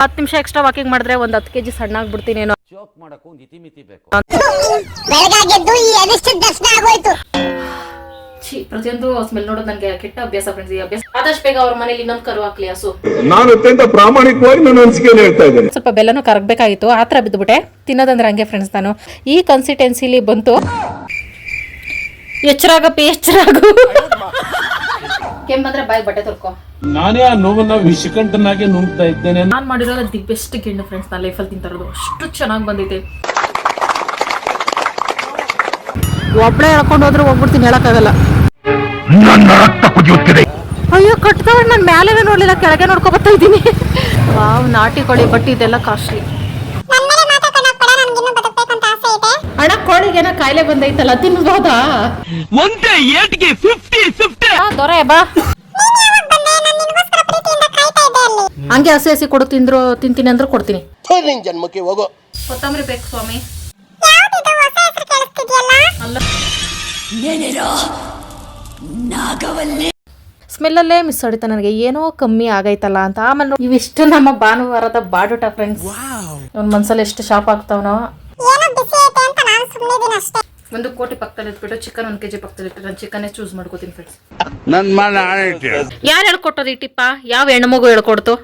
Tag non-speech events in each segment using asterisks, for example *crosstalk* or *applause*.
ಹತ್ತು ನಿಮಿಷ extra walking ಮಾಡಿದ್ರೆ ಒಂದ್ ಹತ್ತು ಕೆಜಿ ಸಣ್ಣ ಆಗ್ಬಿಡ್ತೀನಿ ಏನೋ. ಜೋಕ್ ಮಾಡಕ್ಕೂ ಒಂದು ಇತಿಮಿತಿ ಬೇಕು. ಬೆಳಗಾಗೆದ್ದು ಈ ಅನಿಷ್ಟ ದರ್ಶನ ಆಗೋಯ್ತು. ಛೀ ಪ್ರತಿಯೊಂದು ಸ್ಮೆಲ್ ನೋಡೋದು ನನಗೆ ಕೆಟ್ಟ ಅಭ್ಯಾಸ ಫ್ರೆಂಡ್ಸ್ ಈ ಅಭ್ಯಾಸ. ಆದಷ್ಟು ಬೇಗ ಅವ್ರ ಮನೇಲಿ ಇನ್ನೊಂದು ಕರು ಹಾಕ್ಲಿ ಹಸು. ನಾನು ಅತ್ಯಂತ ಪ್ರಾಮಾಣಿಕವಾಗಿ ನನ್ನ ಅನಿಸಿಕೆಯನ್ನು ಹೇಳ್ತಾ ಇದ್ದೇನೆ. ಸ್ವಲ್ಪ ಬೆಲ್ಲನೂ ಕರಗಬೇಕಾಗಿತ್ತು ಆತರ ಥರ ಬಿದ್ದುಬಿಟ್ಟೆ. ತಿನ್ನೋದಂದ್ರೆ ಹಂಗೆ ಫ್ರೆಂಡ್ಸ್ ನಾನು. ಈ ಕನ್ಸಿಸ್ಟೆನ್ಸಿಲಿ ಬಂತು. ಎಚ್ಚರಾಗಪ್ಪಿ ಎಚ್ಚರಾಗು. ಕೆಮ್ಮಂದ್ರೆ ಬಾಯಿ ಬಟ್ಟೆ ತೊಳ್ಕೊ. ನಾನೇ ಆ ನೋವನ್ನ ವಿಷಕಂಠನಾಗೆ ನುಂಗ್ತಾ ಇದ್ದೇನೆ ನಾನು ಮಾಡಿರೋ ದಿ ಬೆಸ್ಟ್ ಕಿಂಡು ಫ್ರೆಂಡ್ಸ್ ನಾನು ಲೈಫಲ್ಲಿ ತಿಂತಾರೋದು ಅಷ್ಟು ಚೆನ್ನಾಗಿ ಬಂದೈತೆ. ಒಬ್ಬಳೇ ಹೇಳ್ಕೊಂಡು ಹೋದ್ರೆ ಹೋಗ್ಬಿಡ್ತೀನಿ ಹೇಳಕ್ಕಾಗಲ್ಲ. ಅಯ್ಯೋ ಕಟ್ತವಳು ನಾನು ಮೇಲೆ ನೋಡ್ಲಿಲ್ಲ ಕೆಳಗೆ ನೋಡ್ಕೊ ಬರ್ತಾ ಇದ್ದೀನಿ. ವಾವ್ ನಾಟಿ ಕೋಳಿ ಬಟ್ಟಿ ಇದೆಲ್ಲ ಕಾಸ್ಟ್ಲಿ ಅಣ್ಣ ಕೋಳಿಗೆನ ಕಾಯಿಲೆ ಬಂದೈತಲ್ಲ ತಿನ್ಬೋದಾ? ಒಂದೇ ಏಟ್ಗೆ ಫಿಫ್ಟಿ ಫಿಫ್ಟಿ ದೊರೆ ಬಾ. ನೀನ್ ಯಾವಾಗ ಬಂದೆ ನಾನು ನಿನಗೋಸ್ಕರ ಪ್ರೀತಿಯಿಂದ ಕಾಯ್ತಾ ಇದ್ದೆ ಅಲ್ಲಿ ಹಂಗೆ ಹಸಿ ಹಸಿ ಕೊಡು ತಿಂದ್ರು ತಿಂತೀನಿ ಅಂದ್ರೆ ಕೊಡ್ತೀನಿ. ನಿನ್ ಜನ್ಮಕ್ಕೆ ಹೋಗೋ. ಕೊತ್ತಂಬರಿ ಬೇಕು ಸ್ವಾಮಿ. ಯಾವ್ದಿದು ಹೊಸ ಹೆಸರು ಕೇಳಿಸ್ತಿದ್ಯಲ್ಲ ಅಲ್ಲ ಸ್ಮೆಲ್ಲಲ್ಲೇ ಮಿಸ್ ಹೊಡಿತ ನನಗೆ ಏನೋ ಕಮ್ಮಿ ಆಗೈತಲ್ಲ ಅಂತ. ಆಮೇಲೆ ಇವಿಷ್ಟು ನಮ್ಮ ಭಾನುವಾರದ ಬಾಡುಟ ಫ್ರೆಂಡ್ಸ್ ಅವ್ನ ಮನ್ಸಲ್ಲಿ ಎಷ್ಟು ಶಾಪ್ ಆಗ್ತಾವನೋ. ಸುಮ್ಮನೆ ಒಂದು ಕೋಟಿ ಪಕ್ಕದಲ್ಲಿ ಇಟ್ಬಿಟ್ಟು ಚಿಕನ್ ಒಂದ್ ಕೆಜಿ ಪಕ್ಕದಲ್ಲಿ ಇಟ್ಟು ನಾನು ಚಿಕನ್ನೇ ಚೂಸ್ ಮಾಡ್ಕೋತೀನಿ ಫ್ರೆಂಡ್ಸ್ ನನ್ ಮನ ಯಾರು ಹೇಳ್ಕೊಟ್ಟೋದು ಈ ಟಿಪ್ಪ ಯಾವ ಹೆಣ್ಮಗು ಹೇಳ್ಕೊಡ್ತು?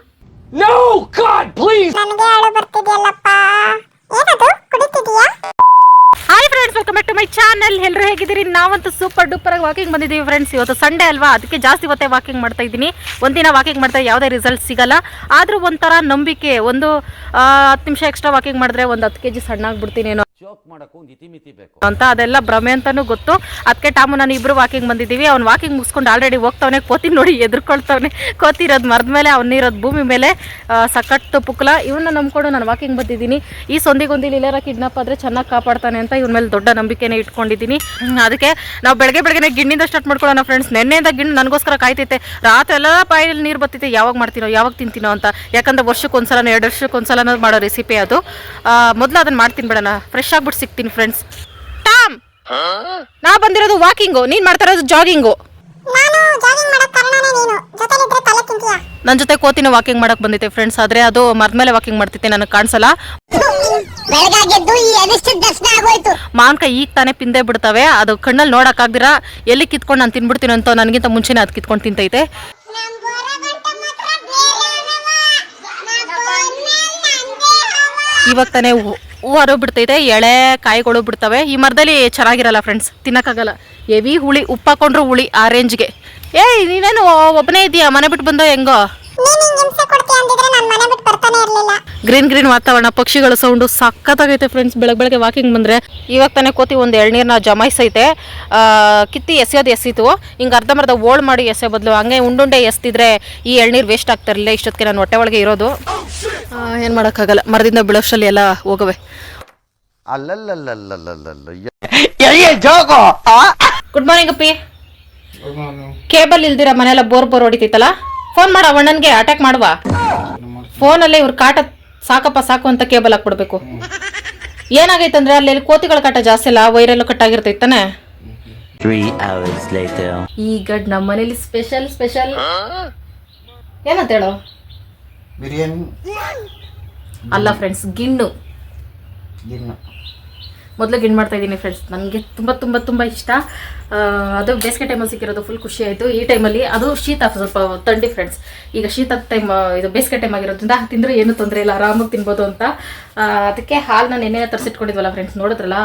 ನನಗೆ ಅಳು ಬರ್ತಿದ್ಯಲ್ಲಪ್ಪ. ಏನದು? ಕುಡಿತಿದ್ಯಾ hi friends welcome back to my channel ಎಲ್ಲರೂ ಹೇಗಿದ್ದೀರಿ? ನಾವಂತೂ ಸೂಪರ್ ಡೂಪರ್ ಆಗಿ ವಾಕಿಂಗ್ ಬಂದಿದ್ದೀವಿ ಫ್ರೆಂಡ್ಸ್ ಇವತ್ತು ಸಂಡೇ ಅಲ್ವಾ? ಅದಕ್ಕೆ ಜಾಸ್ತಿ ಹೊತ್ತೆ ವಾಕಿಂಗ್ ಮಾಡ್ತಾ ಇದ್ದೀನಿ. ಒಂದಿನ ವಾಕಿಂಗ್ ಮಾಡ್ತಾ ಯಾವುದೇ ರಿಸಲ್ಟ್ ಸಿಗಲ್ಲ. ಆದರೂ ಒಂಥರ ನಂಬಿಕೆ ಒಂದು ಹತ್ತು ನಿಮಿಷ ಎಕ್ಸ್ಟ್ರಾ ವಾಕಿಂಗ್ ಮಾಡಿದ್ರೆ ಒಂದು ಹತ್ತು ಕೆ ಜಿ ಸಣ್ಣ ಆಗ್ಬಿಡ್ತೀನಿ ಏನೋ ಜೋಕ್ ಮಾಡಕ್ಕೂ ಒಂದು ಇತಿಮಿತಿ ಬೇಕು. ಅಂತ ಅದೆಲ್ಲ ಭ್ರಮೆ ಅಂತಾನೂ ಗೊತ್ತು. ಅದಕ್ಕೆ ಟಾಮು, ನಾನು ಇಬ್ರು ವಾಕಿಂಗ್ ಬಂದಿದ್ದೀವಿ. ಅವ್ನು ವಾಕಿಂಗ್ ಮುಗಿಸ್ಕೊಂಡು ಆಲ್ರೆಡಿ ಹೋಗ್ತಾವನೆ, ಕೋತಿ ನೋಡಿ ಎದುರ್ಕೊಳ್ತಾವನೆ. ಕೋತಿ ಇರೋದು ಮರದ ಮೇಲೆ ಅವನಿರೋದು ಭೂಮಿ ಮೇಲೆ ಸಖತ್ತು ಪುಕ್ಲ. ಇವನ್ನ ನಂಬ್ಕೊಂಡು ನಾನು ವಾಕಿಂಗ್ ಬಂದಿದ್ದೀನಿ. ಈ ಸೊಂದಿಗೊಂದಿಲಿ ಇಲ್ಲಾರ ಕಿಡ್ನಾಪ್ ಆದರೆ ಚೆನ್ನಾಗಿ ಕಾಪಾಡ್ತಾನೆ ಅಂತ ಇವನ ಮೇಲೆ ದೊಡ್ಡ ನಂಬಿಕೆನೇ ಇಟ್ಕೊಂಡಿದ್ದೀನಿ. ಅದಕ್ಕೆ ನಾವು ಬೆಳಗ್ಗೆ ಬೆಳಗ್ಗೆ ಗಿಣ್ಣಿಂದ ಸ್ಟಾರ್ಟ್ ಮಾಡ್ಕೊಳ್ಳೋಣ ಫ್ರೆಂಡ್ಸ್ ನೆನ್ನೆಯಿಂದ ಗಿಣ್ಣು ನನಗೋಸ್ಕರ ಕಾಯ್ತೈತೆ ರಾತ್ರಿ ಎಲ್ಲ ಬಾಯಲ್ಲಿ ನೀರು ಬರ್ತೈತೆ ಯಾವಾಗ ಮಾಡ್ತೀನೋ, ಯಾವಾಗ ತಿಂತೀನೋ ಅಂತ. ಯಾಕಂದ್ರೆ ವರ್ಷಕ್ಕೆ ಒಂದ್ಸಲ ಎರಡು ವರ್ಷಕ್ಕೆ ಒಂದ್ಸಲ ಮಾಡೋ ರೆಸಿಪಿ ಅದು. ಮೊದಲು ಅದನ್ನು ಮಾಡ್ತೀನಿ ಬಿಡೋಣ. ಫ್ರೆಶ್ ಆಗ್ಬಿಟ್ಟು ಸಿಗ್ತೀನಿ ಫ್ರೆಂಡ್ಸ್ ಟಾಮ್! ನಾ ಬಂದಿರೋದು ವಾಕಿಂಗು ನೀನು ಮಾಡ್ತಾ ಇರೋದು ಜಾಗಿಂಗು ನನ್ನ ಜೊತೆ ಕೋತಿನ ವಾಕಿಂಗ್ ಮಾಡಕ್ ಬಂದಿತ್ತೆ ಫ್ರೆಂಡ್ಸ್ ಆದ್ರೆ ಅದು ಮರದ ಮೇಲೆ ವಾಕಿಂಗ್ ಮಾಡ್ತಿದ್ದೆ ನನಗೆ ಕಾಣಿಸಲ್ಲ. ಮಾವಿನಕಾಯಿ ಈಗ ತಾನೇ ಪಿಂದೆ ಬಿಡ್ತವೆ ಅದು ಕಣ್ಣಲ್ಲಿ ನೋಡಕ್ಕಾಗ್ದಿರ ಎಲ್ಲಿ ಕಿತ್ಕೊಂಡು ನಾನು ತಿನ್ಬಿಡ್ತೀನಿ ಅಂತ ನನಗಿಂತ ಮುಂಚೆನೇ ಅದು ಕಿತ್ಕೊಂಡು ತಿಂತೈತೆ. ಇವಾಗ ತಾನೇ ಹೂವಾರು ಬಿಡ್ತೈತೆ ಎಳೆ ಕಾಯಿಗಳು ಬಿಡ್ತವೆ. ಈ ಮರದಲ್ಲಿ ಚೆನ್ನಾಗಿರಲ್ಲ ಫ್ರೆಂಡ್ಸ್ ತಿನ್ನೋಕ್ಕಾಗಲ್ಲ. ಹೆವಿ ಹುಳಿ ಉಪ್ಪು ಹಾಕೊಂಡ್ರು ಹುಳಿ ಆ ರೇಂಜ್ಗೆ ಏಯ್ ನೀನೇನು ಒಬ್ಬನೇ ಇದೆಯಾ ಮನೆ ಬಿಟ್ಟು ಬಂದೋ ಹೆಂಗೋ? ಗ್ರೀನ್ ಗ್ರೀನ್ ವಾತಾವರಣ ಪಕ್ಷಿಗಳ ಸೌಂಡು ಸಖತ್ತಾಗೈತೆ ಫ್ರೆಂಡ್ಸ್ ಬೆಳಗ್ಗೆ ಬೆಳಗ್ಗೆ ವಾಕಿಂಗ್ ಬಂದರೆ ಇವಾಗ ತಾನೇ ಕೋತಿ ಒಂದು ಎಳ್ನೀರನ್ನ ಜಮಾಯಿಸೈತೆ. ಆ, ಕಿತ್ತಿ ಎಸೆಯೋದು ಎಸಿತು ಹಿಂಗೆ ಅರ್ಧಂಬರ್ಧ ಓಳ್ ಮಾಡಿ ಎಸೆ ಬದಲು. ಹಂಗೆ ಉಂಡುಂಡೆ ಎಸ್ತಿದ್ರೆ ಈ ಎಳ್ನೀರು ವೇಸ್ಟ್ ಆಗ್ತಿರಲಿಲ್ಲ ಇಷ್ಟೊತ್ತಿಗೆ ನಾನು ಹೊಟ್ಟೆ ಒಳಗೆ ಇರೋದು. ಏನು ಮಾಡೋಕ್ಕಾಗಲ್ಲ. ಮರದಿಂದ ಬಿಳೋಷ್ಟರಲ್ಲಿ ಎಲ್ಲ ಹೋಗವೆ. ಗುಡ್ ಮಾರ್ನಿಂಗ್ ಅಪ್ಪಿ. ಕೇಬಲ್ ಇಲ್ದಿರ ಮನೆಲ್ಲ ಬೋರ್ ಬೋರ್ ಹೊಡಿತೈತಲ್ಲ? ಫೋನ್ ಮಾಡ ಅಣ್ಣನ್ಗೆ ಅಟ್ಯಾಕ್ ಮಾಡುವ. ಫೋನಲ್ಲೇ ಇವ್ರ ಕಾಟ ಸಾಕಪ್ಪ ಸಾಕು ಅಂತ ಕೇಬಲ್ ಹಾಕ್ಬಿಡ್ಬೇಕು. ಏನಾಗೈತಂದ್ರೆ ಅಲ್ಲಿ ಅಲ್ಲಿ ಕೋತಿಗಳ ಕಾಟ ಜಾಸ್ತಿ ಇಲ್ಲ ವೈರಲ್ ಕಟ್ ಆಗಿರ್ತೈತಾನೆ ಈಗ ನಮ್ಮ ಮನೇಲಿ ಸ್ಪೆಷಲ್ ಸ್ಪೆಷಲ್ ಏನಂತ ಹೇಳೋ? ಬಿರಿಯಾನಿ ಅಲ್ಲ ಫ್ರೆಂಡ್ಸ್ ಗಿಣ್ಣು. ಗಿಣ್ಣು. ಮೊದಲು ಗಿಣ್ ಮಾಡ್ತಾ ಇದ್ದೀನಿ ಫ್ರೆಂಡ್ಸ್ ನನಗೆ ತುಂಬ ತುಂಬ ತುಂಬ ಇಷ್ಟ. ಅದು ಬೇಸಿಗೆ ಟೈಮಲ್ಲಿ ಸಿಕ್ಕಿರೋದು ಫುಲ್ ಖುಷಿ ಆಯಿತು. ಈ ಟೈಮಲ್ಲಿ ಅದು ಶೀತ ಸ್ವಲ್ಪ ತಂಡಿ ಫ್ರೆಂಡ್ಸ್ ಈಗ ಶೀತ ಟೈಮ್ ಇದು ಬೇಸಿಗೆ ಟೈಮ್ ಆಗಿರೋದ್ರಿಂದ ತಿಂದರೆ ಏನು ತೊಂದರೆ ಇಲ್ಲ, ಆರಾಮಾಗಿ ತಿನ್ಬೋದು ಅಂತ. ಅದಕ್ಕೆ ಹಾಲನ್ನ ನೆನೆ ತರಿಸಿಟ್ಕೊಂಡಿದ್ವಲ್ಲ ಫ್ರೆಂಡ್ಸ್ ನೋಡಿದ್ರಲ್ಲ?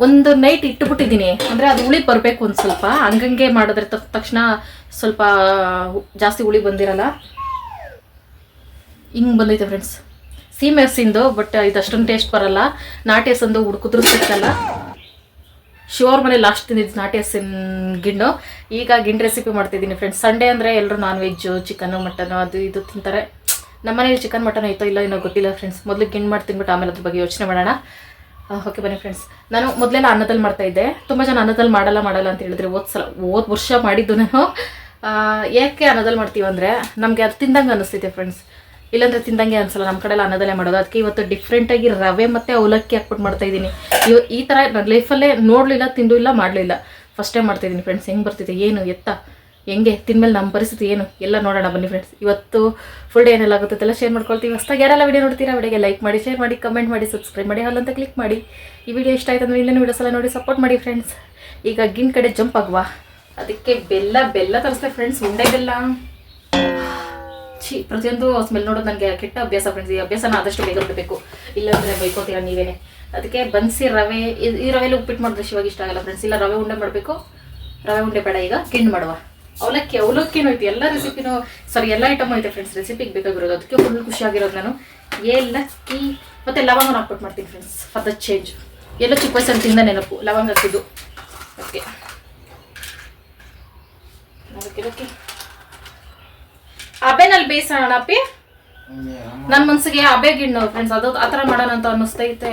ಒಂದು ನೈಟ್ ಇಟ್ಟುಬಿಟ್ಟಿದ್ದೀನಿ ಅಂದರೆ ಅದು ಹುಳಿ ಬರಬೇಕು ಒಂದು ಸ್ವಲ್ಪ. ಹಂಗಂಗೆ ಮಾಡಿದ್ರೆ ತಕ್- ತಕ್ಷಣ ಸ್ವಲ್ಪ ಜಾಸ್ತಿ ಹುಳಿ ಬಂದಿರಲ್ಲ. ಹಿಂಗೆ ಬಂದೈತೆ ಫ್ರೆಂಡ್ಸ್ ಸೀಮೆ ಹಸಿಂದು ಬಟ್ ಇದು ಅಷ್ಟೊಂದು ಟೇಸ್ಟ್ ಬರಲ್ಲ. ನಾಟಿ ಹಸಂದು ಹುಡುಕಿದ್ರು ಸಿಕ್ಕಲ್ಲ. ಶಿವರ್ ಮನೆ ಲಾಸ್ಟ್ ತಿಂದಿದ್ದು ನಾಟಿ ಹಸಿನ ಗಿಣ್ಣು. ಈಗ ಗಿಣ್ಣು ರೆಸಿಪಿ ಮಾಡ್ತಿದ್ದೀನಿ ಫ್ರೆಂಡ್ಸ್ ಸಂಡೇ ಅಂದರೆ ಎಲ್ಲರೂ ನಾನ್ ವೆಜ್ಜು ಚಿಕನ್ನು ಮಟನು ಅದು ಇದು ತಿಂತಾರೆ. ನಮ್ಮ ಮನೇಲಿ ಚಿಕನ್ ಮಟನ್ ಐತೋ ಇಲ್ಲ ಏನೋ ಗೊತ್ತಿಲ್ಲ ಫ್ರೆಂಡ್ಸ್ ಮೊದಲು ಗಿಣ್ಣು ಮಾಡಿ ತಿನ್ಬಿಟ್ಟು ಆಮೇಲೆ ಅದ್ರ ಬಗ್ಗೆ ಯೋಚನೆ ಮಾಡೋಣ. ಓಕೆ ಬನ್ನಿ ಫ್ರೆಂಡ್ಸ್ ನಾನು ಮೊದಲೆಲ್ಲ ಅನ್ನದಲ್ಲಿ ಮಾಡ್ತಾ ಇದ್ದೆ. ತುಂಬ ಜನ ಅನ್ನದಲ್ಲಿ ಮಾಡಲ್ಲ ಮಾಡಲ್ಲ ಅಂತ ಹೇಳಿದ್ರೆ ಓದ್ ಸಲ ಓದ್ ವರ್ಷ ಮಾಡಿದ್ದು ನಾನು. ಏಕೆ ಅನ್ನದಲ್ಲಿ ಮಾಡ್ತೀವಿ ನಮಗೆ ಅದು ತಿಂದಂಗೆ ಅನ್ನಿಸ್ತೈತೆ ಫ್ರೆಂಡ್ಸ್ ಇಲ್ಲಾಂದ್ರೆ ತಿಂದಂಗೆ ಅನ್ಸಲ್ಲ ನಮ್ಮ ಕಡೆ ಎಲ್ಲ ಅನ್ನದಲ್ಲೇ ಮಾಡೋದು. ಅದಕ್ಕೆ ಇವತ್ತು ಡಿಫ್ರೆಂಟಾಗಿ ರವೆ ಮತ್ತು ಅವಲಕ್ಕಿ ಹಾಕ್ಬಿಟ್ಟು ಮಾಡ್ತಾ ಇದ್ದೀನಿ. ಇವ್ ಈ ಥರ ನನ್ನ ಲೈಫಲ್ಲೇ ನೋಡಲಿಲ್ಲ, ತಿಂದು ಇಲ್ಲ, ಮಾಡಲಿಲ್ಲ. ಫಸ್ಟ್ ಟೈಮ್ ಮಾಡ್ತಾ ಇದ್ದೀನಿ ಫ್ರೆಂಡ್ಸ್ ಹೆಂಗೆ ಬರ್ತಿದೆ, ಏನು, ಎತ್ತ? ಹೆಂಗೆ? ತಿನ್ಮೇಲೆ ನಮ್ಮ ಪರಿಸ್ಥಿತಿ ಏನು? ಎಲ್ಲ ನೋಡೋಣ ಬನ್ನಿ ಫ್ರೆಂಡ್ಸ್ ಇವತ್ತು ಫುಲ್ ಡೇ ಏನೆಲ್ಲ ಆಗುತ್ತೆ ಎಲ್ಲ ಶೇರ್ ಮಾಡ್ಕೊಳ್ತೀವಿ. ಹೊಸ್ದಾಗ ಯಾರೆಲ್ಲ ವಿಡಿಯೋ ನೋಡ್ತೀರಾ ವಿಡಿಯೋಗೆ ಲೈಕ್ ಮಾಡಿ ಶೇರ್ ಮಾಡಿ ಕಮೆಂಟ್ ಮಾಡಿ ಸಬ್ಸ್ಕ್ರೈಬ್ ಮಾಡಿ ಅಲ್ಲಂತ ಕ್ಲಿಕ್ ಮಾಡಿ. ಈ ವಿಡಿಯೋ ಇಷ್ಟ ಆಯ್ತು ಅಂದರೆ ವಿಡಿಯೋ ಸಲ ನೋಡಿ ಸಪೋರ್ಟ್ ಮಾಡಿ ಫ್ರೆಂಡ್ಸ್ ಈಗ ಗಿನ್ ಕಡೆ ಜಂಪ್ ಆಗುವ. ಅದಕ್ಕೆ ಬೆಲ್ಲ ಬೆಲ್ಲ ತರಿಸ್ದೆ ಫ್ರೆಂಡ್ಸ್ ಉಂಡೆ ಬೆಲ್ಲ. ಛೀ, ಪ್ರತಿಯೊಂದು ಸ್ಮೆಲ್ ನೋಡೋದು ನನಗೆ ಕೆಟ್ಟ ಅಭ್ಯಾಸ ಫ್ರೆಂಡ್ಸ್ ಈ ಅಭ್ಯಾಸನ ಆದಷ್ಟು ಬೇಗ ಬಿಡಬೇಕು. ಇಲ್ಲಾಂದ್ರೆ ಬೈಕೋತೀರ ನೀವೇನೆ. ಅದಕ್ಕೆ ಬನ್ಸಿ ರವೆ, ಈ ರವೆಲಿ ಉಪ್ಪಿಟ್ಟು ಮಾಡಿದ್ರೆ ಶಿವಾಗ ಇಷ್ಟ ಆಗಲ್ಲ ಫ್ರೆಂಡ್ಸ್ ಇಲ್ಲ, ರವೆ ಉಂಡೆ ಮಾಡಬೇಕು. ರವೆ ಉಂಡೆ ಬೇಡ, ಈಗ ಕಿಂಡ್ ಮಾಡುವ. ಅವಲಕ್ಕಿ, ಅವಲಕ್ಕಿನೂ ಐತೆ, ಎಲ್ಲ ರೆಸಿಪಿನೂ ಸಾರಿ ಎಲ್ಲ ಐಟಮ್ ಐತೆ ಫ್ರೆಂಡ್ಸ್ ರೆಸಿಪಿಗೆ ಬೇಕಾಗಿರೋದು. ಅದಕ್ಕೆ ಫುಲ್ ಖುಷಿಯಾಗಿರೋದು ನಾನು. ಏಲಕ್ಕಿ ಮತ್ತು ಲವಂಗ ಹಾಕ್ಬಿಟ್ಟು ಮಾಡ್ತೀನಿ ಫ್ರೆಂಡ್ಸ್ ಫಾರ್ ದ ಚೇಂಜ್ ಎಲ್ಲ ಚಿಕ್ಕ ವಯಸ್ಸಲ್ಲಿ ತಿಂದ ನೆನಪು, ಲವಂಗ ಹಾಕಿದ್ದು. ಓಕೆ ಅದಕ್ಕೆ ಅಬೇನಲ್ಲಿ ಬೇಯಿಸೋಣ ಅಪ್ಪಿ? ನನ್ನ ಮನ್ಸಿಗೆ ಅಬೆ ಗಿಣ್ಣು ಫ್ರೆಂಡ್ಸ್ ಅದು ಆ ಥರ ಮಾಡೋಣ ಅಂತ ಅನ್ನಿಸ್ತೈತೆ.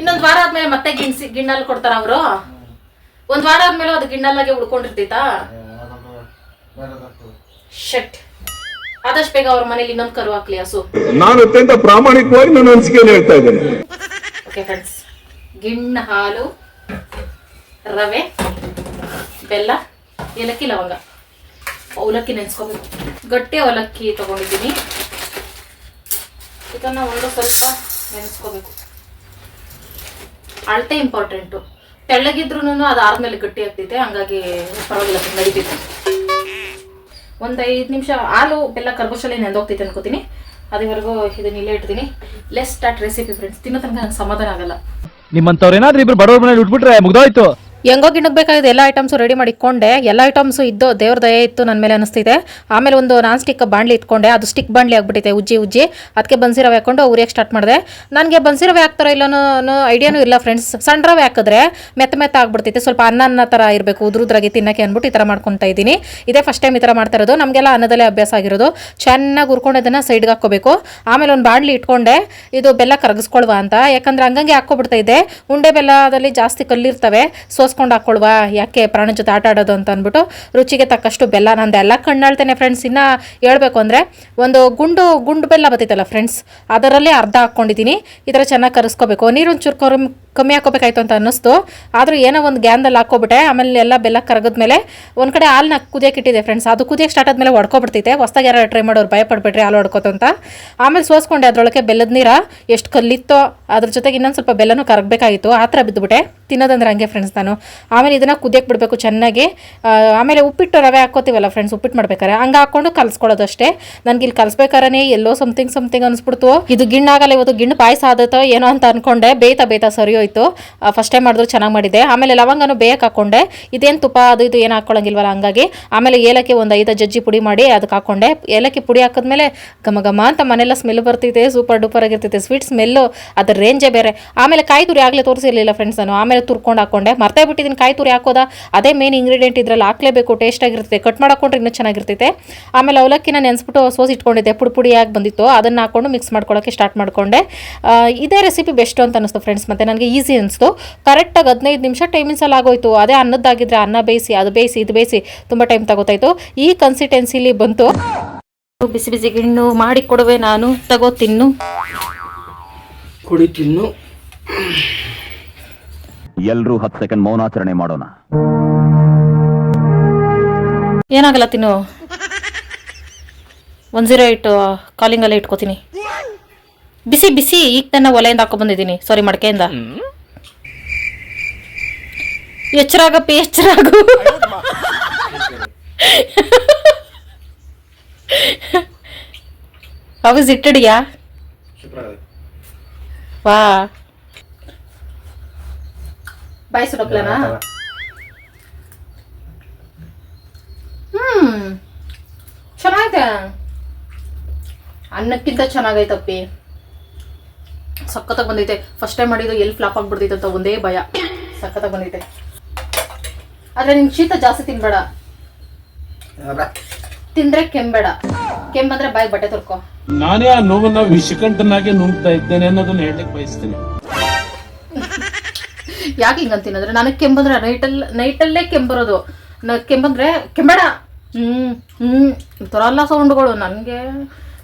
ಇನ್ನೊಂದು ವಾರ ಆದ್ಮೇಲೆ ಮತ್ತೆ ಗಿಣ್ಸಿ ಗಿಣ್ಣಲ್ಲಿ ಕೊಡ್ತಾರ ಅವರು? ಒಂದ್ ವಾರ ಆದ್ಮೇಲೆ ಅದು ಗಿಣ್ಣಲ್ಲಾಗೆ ಉಳ್ಕೊಂಡಿರ್ತೈತಾ? ಶಟ್ ಆದಷ್ಟು ಬೇಗ ಅವ್ರ ಮನೇಲಿ ಇನ್ನೊಂದು ಕರು ಹಾಕ್ಲಿ ಹಸು. ನಾನು ಅತ್ಯಂತ ಪ್ರಾಮಾಣಿಕವಾಗಿ ನನ್ನ ಅನಿಸಿಕೆಯನ್ನು ಹೇಳ್ತಾ ಇದ್ದೇನೆ. ಓಕೆ ಫ್ರೆಂಡ್ಸ್ ಗಿಣ್ಣ ಹಾಲು ರವೆ ಬೆಲ್ಲ ಏಲಕ್ಕಿ ಲವಂಗ. ಅವಲಕ್ಕಿ ನೆನೆಸ್ಕೋಬೇಕು. ಗಟ್ಟಿ ಅವಲಕ್ಕಿ ತಗೊಂಡಿದ್ದೀನಿ. ಇದನ್ನು ಒಂದು ಸ್ವಲ್ಪ ನೆನೆಸ್ಕೋಬೇಕು. ಅಳತೆ ಇಂಪಾರ್ಟೆಂಟು. ತೆಳ್ಳಗಿದ್ರು ಅದು ಆದ್ಮೇಲೆ ಗಟ್ಟಿ ಆಗ್ತೈತೆ, ಹಂಗಾಗಿ ಪರವಾಗಿಲ್ಲ, ನಡೀತೈತೆ. ಒಂದು ಐದು ನಿಮಿಷ, ಹಾಲು ಬೆಲ್ಲ ಕರ್ಗೋಶಲ್ಲಿ ನೆಂದೋಗ್ತೈತೆ ಅನ್ಕೋತೀನಿ. ಅದುವರೆಗೂ ಇದನ್ನ ಇಲ್ಲೇ ಇಡ್ತೀನಿ. ಲೆಸ್ ಸ್ಟಾರ್ಟ್ ರೆಸಿಪಿ ಫ್ರೆಂಡ್ಸ್ ತಿನ್ನೋ ತನಕ ನಂಗೆ ಸಮಾಧಾನ ಆಗಲ್ಲ. ನಿಮ್ಮಂಥವ್ರು ಏನಾದ್ರೂ ಇಬ್ರು ಬಡವ್ರ ಮನೇಲಿ ಉಟ್ಬಿಟ್ರೆ ಮುಗ್ದೋಯ್ತು. ಹೆಂಗೋ ಗಿಣಕ್ಕೆ ಬೇಕಾಗಿದೆ ಎಲ್ಲ ಐಟಮ್ಸು ರೆಡಿ ಮಾಡಿ ಇಟ್ಕೊಂಡೆ. ಎಲ್ಲ ಐಟಮ್ಸು ಇದ್ದು ದೇವ್ರ ದಯ ಇತ್ತು ನನ್ನ ಮೇಲೆ ಅನಿಸ್ತಿದೆ. ಆಮೇಲೆ ಒಂದು ನಾನ್ ಸ್ಟಿಕ್ ಬಾಣಲಿ ಇಟ್ಕೊಂಡೆ. ಅದು ಸ್ಟಿಕ್ ಬಾಣಲಿ ಆಗ್ಬಿಟ್ಟಿದೆ, ಉಜ್ಜಿ ಉಜ್ಜಿ. ಅದಕ್ಕೆ ಬನ್ಸಿ ರವೆ ಹಾಕೊಂಡು ಉರಿಯಕ್ಕೆ ಸ್ಟಾರ್ಟ್ ಮಾಡಿದೆ. ನನಗೆ ಬನ್ಸಿ ರವೆ ಹಾಕ್ತಾರೋ ಇಲ್ಲನೋ ಐಡಿಯಾನೂ ಇಲ್ಲ ಫ್ರೆಂಡ್ಸ್ ಸಣ್ಣ ರವೆ ಹಾಕಿದ್ರೆ ಮೆತ್ತ ಮೆತ್ತ ಆಗ್ಬಿಡ್ತೈತೆ ಸ್ವಲ್ಪ ಅನ್ನ ಅನ್ನ ಥರ ಇರಬೇಕು. ಉದ್ರುದ್ರಾಗಿ ತಿನ್ನಕ್ಕೆ ಅಂದ್ಬಿಟ್ಟು ಈ ಥರ ಮಾಡ್ಕೊತಾ ಇದ್ದೀನಿ. ಇದೇ ಫಸ್ಟ್ ಟೈಮ್ ಈ ಥರ ಮಾಡ್ತಾ ಇರೋದು. ನಮಗೆಲ್ಲ ಅನ್ನದಲ್ಲೇ ಅಭ್ಯಾಸ ಆಗಿರೋದು. ಚೆನ್ನಾಗಿ ಹುರ್ಕೊಂಡು ಅದನ್ನು ಸೈಡ್ಗೆ ಹಾಕ್ಕೋಬೇಕು. ಆಮೇಲೆ ಒಂದು ಬಾಣಲಿ ಇಟ್ಕೊಂಡೆ. ಇದು ಬೆಲ್ಲ ಕರಗಿಸ್ಕೊಳ್ವ ಅಂತ. ಯಾಕಂದ್ರೆ ಹಂಗಂಗೆ ಹಾಕ್ಕೊಬಿಡ್ತಾ ಇದ್ದೆ. ಉಂಡೆ ಬೆಲ್ಲದಲ್ಲಿ ಜಾಸ್ತಿ ಕಲ್ಲಿರ್ತವೆ. ಸೋಸ್ಕೊಂಡು ಹಾಕ್ಕೊಳ್ವಾ ಯಾಕೆ ಪ್ರಾಣ ಜೊತೆ ಆಟ ಆಡೋದು ಅಂತ ಅಂದ್ಬಿಟ್ಟು ರುಚಿಗೆ ತಕ್ಕಷ್ಟು ಬೆಲ್ಲ ನಂದು ಎಲ್ಲ ಕಣ್ಣಾಳ್ತೇನೆ ಫ್ರೆಂಡ್ಸ್ ಇನ್ನು ಹೇಳಬೇಕು ಅಂದರೆ ಒಂದು ಗುಂಡು ಗುಂಡು ಬೆಲ್ಲ ಬತ್ತಿತ್ತಲ್ಲ ಫ್ರೆಂಡ್ಸ್ ಅದರಲ್ಲೇ ಅರ್ಧ ಹಾಕ್ಕೊಂಡಿದ್ದೀನಿ ಈ ಥರ ಚೆನ್ನಾಗಿ ಕರೆಸ್ಕೋಬೇಕು. ನೀರು ಒಂಚೂರು ಕರು, ಕಮ್ಮಿ ಹಾಕೋಬೇಕಾಯ್ತು ಅಂತ ಅನ್ನಿಸ್ತು. ಆದರೂ ಏನೋ ಒಂದು ಗ್ಯಾನ್ದಲ್ಲಿ ಹಾಕೋಬಿಟ್ಟೆ ಆಮೇಲೆ ಎಲ್ಲ ಬೆಲ್ಲ ಕರಗಿದ್ಮೇಲೆ ಒಂದು ಕಡೆ ಹಾಲನ್ನ ಕುದಿಯಕ್ಕೆ ಇಟ್ಟಿದೆ ಫ್ರೆಂಡ್ಸ್ ಅದು ಕುದಿಯಕ್ಕೆ ಸ್ಟಾರ್ಟ್ ಆದಮೇಲೆ ಹೊಡ್ಕೊಬಿಡ್ತೈತೆ ಹೊಸ್ದಾಗ ಯಾರು ಟ್ರೈ ಮಾಡೋರು ಭಯ ಪಡ್ಬೇಡ್ರಿ ಹಾಲು ಹೊಡ್ಕೋತ ಅಂತ. ಆಮೇಲೆ ಸೋಸ್ಕೊಂಡೆ ಅದರೊಳಗೆ ಬೆಲ್ಲದ ನೀರ, ಎಷ್ಟು ಕಲ್ಲಿತ್ತೋ ಅದ್ರ ಜೊತೆಗೆ ಇನ್ನೊಂದು ಸ್ವಲ್ಪ ಬೆಲ್ಲನೂ ಕರಗಬೇಕಾಗಿತ್ತು. ಆ ಥರ ಬಿದ್ದುಬಿಟ್ಟೆ ತಿನ್ನೋದಂದ್ರೆ ಹಂಗೆ ಫ್ರೆಂಡ್ಸ್ ನಾನು ಆಮೇಲೆ ಇದನ್ನು ಕುದಿಯಕ್ಕೆ ಬಿಡಬೇಕು ಚೆನ್ನಾಗಿ. ಆಮೇಲೆ ಉಪ್ಪಿಟ್ಟು ರವೆ ಹಾಕೋತೀವಲ್ಲ ಫ್ರೆಂಡ್ಸ್ ಉಪ್ಪಿಟ್ಟು ಮಾಡ್ಬೇಕಾರೆ ಹಂಗೆ ಹಾಕ್ಕೊಂಡು ಕಲಿಸ್ಕೊಳ್ಳೋದು ಅಷ್ಟೇ. ನನಗೆ ಇಲ್ಲಿ ಕಲಿಸ್ಬೇಕಾರೇ ಎಲ್ಲೋ ಸಮಥಿಂಗ್ ಸಮಥಿಂಗ್ ಅನ್ಸ್ಬಿಡ್ತು. ಇದು ಗಿಣ್ಣಾಗಲ್ಲ ಇವತ್ತು ಗಿಣ್ಣು ಪಾಯಸ ಆದತ್ತೋ ಏನೋ ಅಂತ ಅನ್ಕೊಂಡೆ. ಬೇಯ್ತಾ ಬೇಯ್ತಾ ಸರಿ ಹೋಯ್ತು. ಫಸ್ಟ್ ಟೈಮ್ ಮಾಡಿದ್ರು ಚೆನ್ನಾಗಿ ಮಾಡಿದೆ ಆಮೇಲೆ ಲವಂಗನೂ ಬೇಯಕ್ಕೆ ಹಾಕೊಂಡೆ. ಇದೇನು ತುಪ್ಪ, ಅದು ಇದು ಏನು ಹಾಕ್ಕೊಳಂಗಿಲ್ವಲ್ಲ ಹಂಗಾಗಿ. ಆಮೇಲೆ ಏಲಕ್ಕಿ ಒಂದು ಐದು ಜಜ್ಜಿ ಪುಡಿ ಮಾಡಿ ಅದಕ್ಕೆ ಹಾಕೊಂಡೆ. ಏಲಕ್ಕಿ ಪುಡಿ ಹಾಕಿದ್ಮೇಲೆ ಘಮ ಘಮ ಅಂತ ಮನೆಲ್ಲ ಸ್ಮೆಲ್ ಬರ್ತೈತೆ ಸೂಪರ್ ಡೂಪರ್ ಆಗಿರ್ತೈತೆ. ಸ್ವೀಟ್ ಸ್ಮೆಲ್ಲು ಅದರ ರೇಂಜೇ ಬೇರೆ. ಆಮೇಲೆ ಕಾಯಿ ತುರಿ ಆಗಲೇ ತೋರಿಸಿರಲಿಲ್ಲ ಫ್ರೆಂಡ್ಸ್ ನಾನು. ಆಮೇಲೆ ತುರ್ಕೊಂಡು ಹಾಕೊಂಡೆ. ಮರ್ತೇ ಬಿಟ್ಟಿದ್ದೀನಿ ಕಾಯಿ ತುರಿ ಹಾಕೋದ, ಅದೇ ಮೇನ್ ಇಂಗ್ರೀಡಿಯೆಂಟ್ ಇದ್ರಲ್ಲಿ ಹಾಕ್ಲೇಬೇಕು. ಟೇಸ್ಟ್ ಆಗಿರುತ್ತೆ. ಕಟ್ ಮಾಡಾಕೊಂಡ್ರೆ ಇನ್ನೂ ಚೆನ್ನಾಗಿರ್ತೈತೆ. ಆಮೇಲೆ ಅವಲಕ್ಕಿನ ನೆನೆಸ್ಬಿಟ್ಟು ಸೋಸಿ ಇಟ್ಕೊಂಡಿದ್ದೆ. ಪುಡಿ ಪುಡಿಯಾಗಿ ಬಂದಿತ್ತು. ಅದನ್ನು ಹಾಕೊಂಡು ಮಿಕ್ಸ್ ಮಾಡ್ಕೊಳ್ಳೋಕ್ಕೆ ಸ್ಟಾರ್ಟ್ ಮಾಡಿಕೊಂಡೆ. ಇದೇ ರೆಸಿಪಿ ಬೆಸ್ಟ್ ಅಂತ ಅನ್ನಿಸ್ತು ಫ್ರೆಂಡ್ಸ್ ಮತ್ತು ನನಗೆ ಈಸಿ ಅನಿಸ್ತು. ಕರೆಕ್ಟಾಗಿ ಹದಿನೈದು ನಿಮಿಷ ಟೈಮಿಂಗ್ಸಲ್ಲಿ ಆಗೋಯ್ತು. ಅದೇ ಅನ್ನದ್ದಾಗಿದ್ದರೆ ಅನ್ನ ಬೇಯಿಸಿ, ಅದು ಬೇಯಿಸಿ, ಇದು ಬೇಯಿಸಿ ತುಂಬ ಟೈಮ್ ತಗೋತಾಯಿತು. ಈ ಕನ್ಸಿಸ್ಟೆನ್ಸಿಲಿ ಬಂತು. ಬಿಸಿ ಬಿಸಿ ಗಿಣ್ಣು ಮಾಡಿ ಕೊಡುವೆ ನಾನು. ತಗೋ ತಿನ್ನು. ಕುಡಿ ತಿನ್ನು. ಎಲ್ರೂ ಹತ್ತು ಸೆಕೆಂಡ್ ಮೌನಾಚರಣೆ ಮಾಡೋಣ. ಏನಾಗಲ್ಲ ತಿನ್ನು. ಒನ್ ಜೀರೋ ಇಟ್ ಕಾಲಿಂಗ್ ಅಲ್ಲೇ ಇಟ್ಕೋತೀನಿ. ಬಿಸಿ ಬಿಸಿ ಈಗ ತನ್ನ ಒಲೆಯಿಂದ ಹಾಕೊ ಬಂದಿದ್ದೀನಿ. ಸಾರಿ ಮಡಕೆಯಿಂದ. ಎಚ್ಚರಾಗಪ್ಪ ಎಚ್ಚರಾಗು ಅವಾಗ ಇಟ್ಟಡಿಯಾ ವಾ ಬಾಯ್ ಸುಡಪ್ಲನಾ ಹ್ಮ್ ಚೆನ್ನಾಗೈತೆ ಅನ್ನಕ್ಕಿಂತ ಚೆನ್ನಾಗೈತಪ್ಪಿ ಸಖತ್ತಾಗಿ ಬಂದೈತೆ. ಫಸ್ಟ್ ಟೈಮ್ ಮಾಡಿದ್ದು ಎಲ್ಲಿ ಫ್ಲಾಪ್ ಆಗ್ಬಿಡ್ತೈತೆ ಅಂತ ಒಂದೇ ಭಯ. ಸಖತ್ತಾಗಿ ಬಂದೈತೆ. ಆದ್ರೆ ನಿನ್ ಶೀತ ಜಾಸ್ತಿ ತಿನ್ಬೇಡ. ತಿಂದ್ರೆ ಕೆಂಬೇಡ ಕೆಮ್ಮಂದ್ರೆ ಬಾಯಿ ಬಟ್ಟೆ ತೊರ್ಕೊ ನಾನೇ ಆ ನೋವನ್ನ ವಿಷಕಂಠನಾಗೆ ನುಂಗ್ತಾ ಇದ್ದೇನೆ ಅನ್ನೋದನ್ನ ಹೇಳಲಿಕ್ಕೆ ಬಯಸ್ತೀನಿ. ಯಾಕೆ ಹಿಂಗಂತೀನಿ ಅಂದ್ರೆ ನನಗೆ ಕೆಂಬಂದ್ರೆ ನೈಟಲ್ ನೈಟಲ್ಲೇ ಕೆಂಬರೋದು. ನ ಕೆಂಬಂದ್ರೆ ಕೆಂಬೇಡ. ಹ್ಮ್ ಹ್ಮ್. ಈ ಥರ ಎಲ್ಲ ಸೌಂಡ್ಗಳು. ನನಗೆ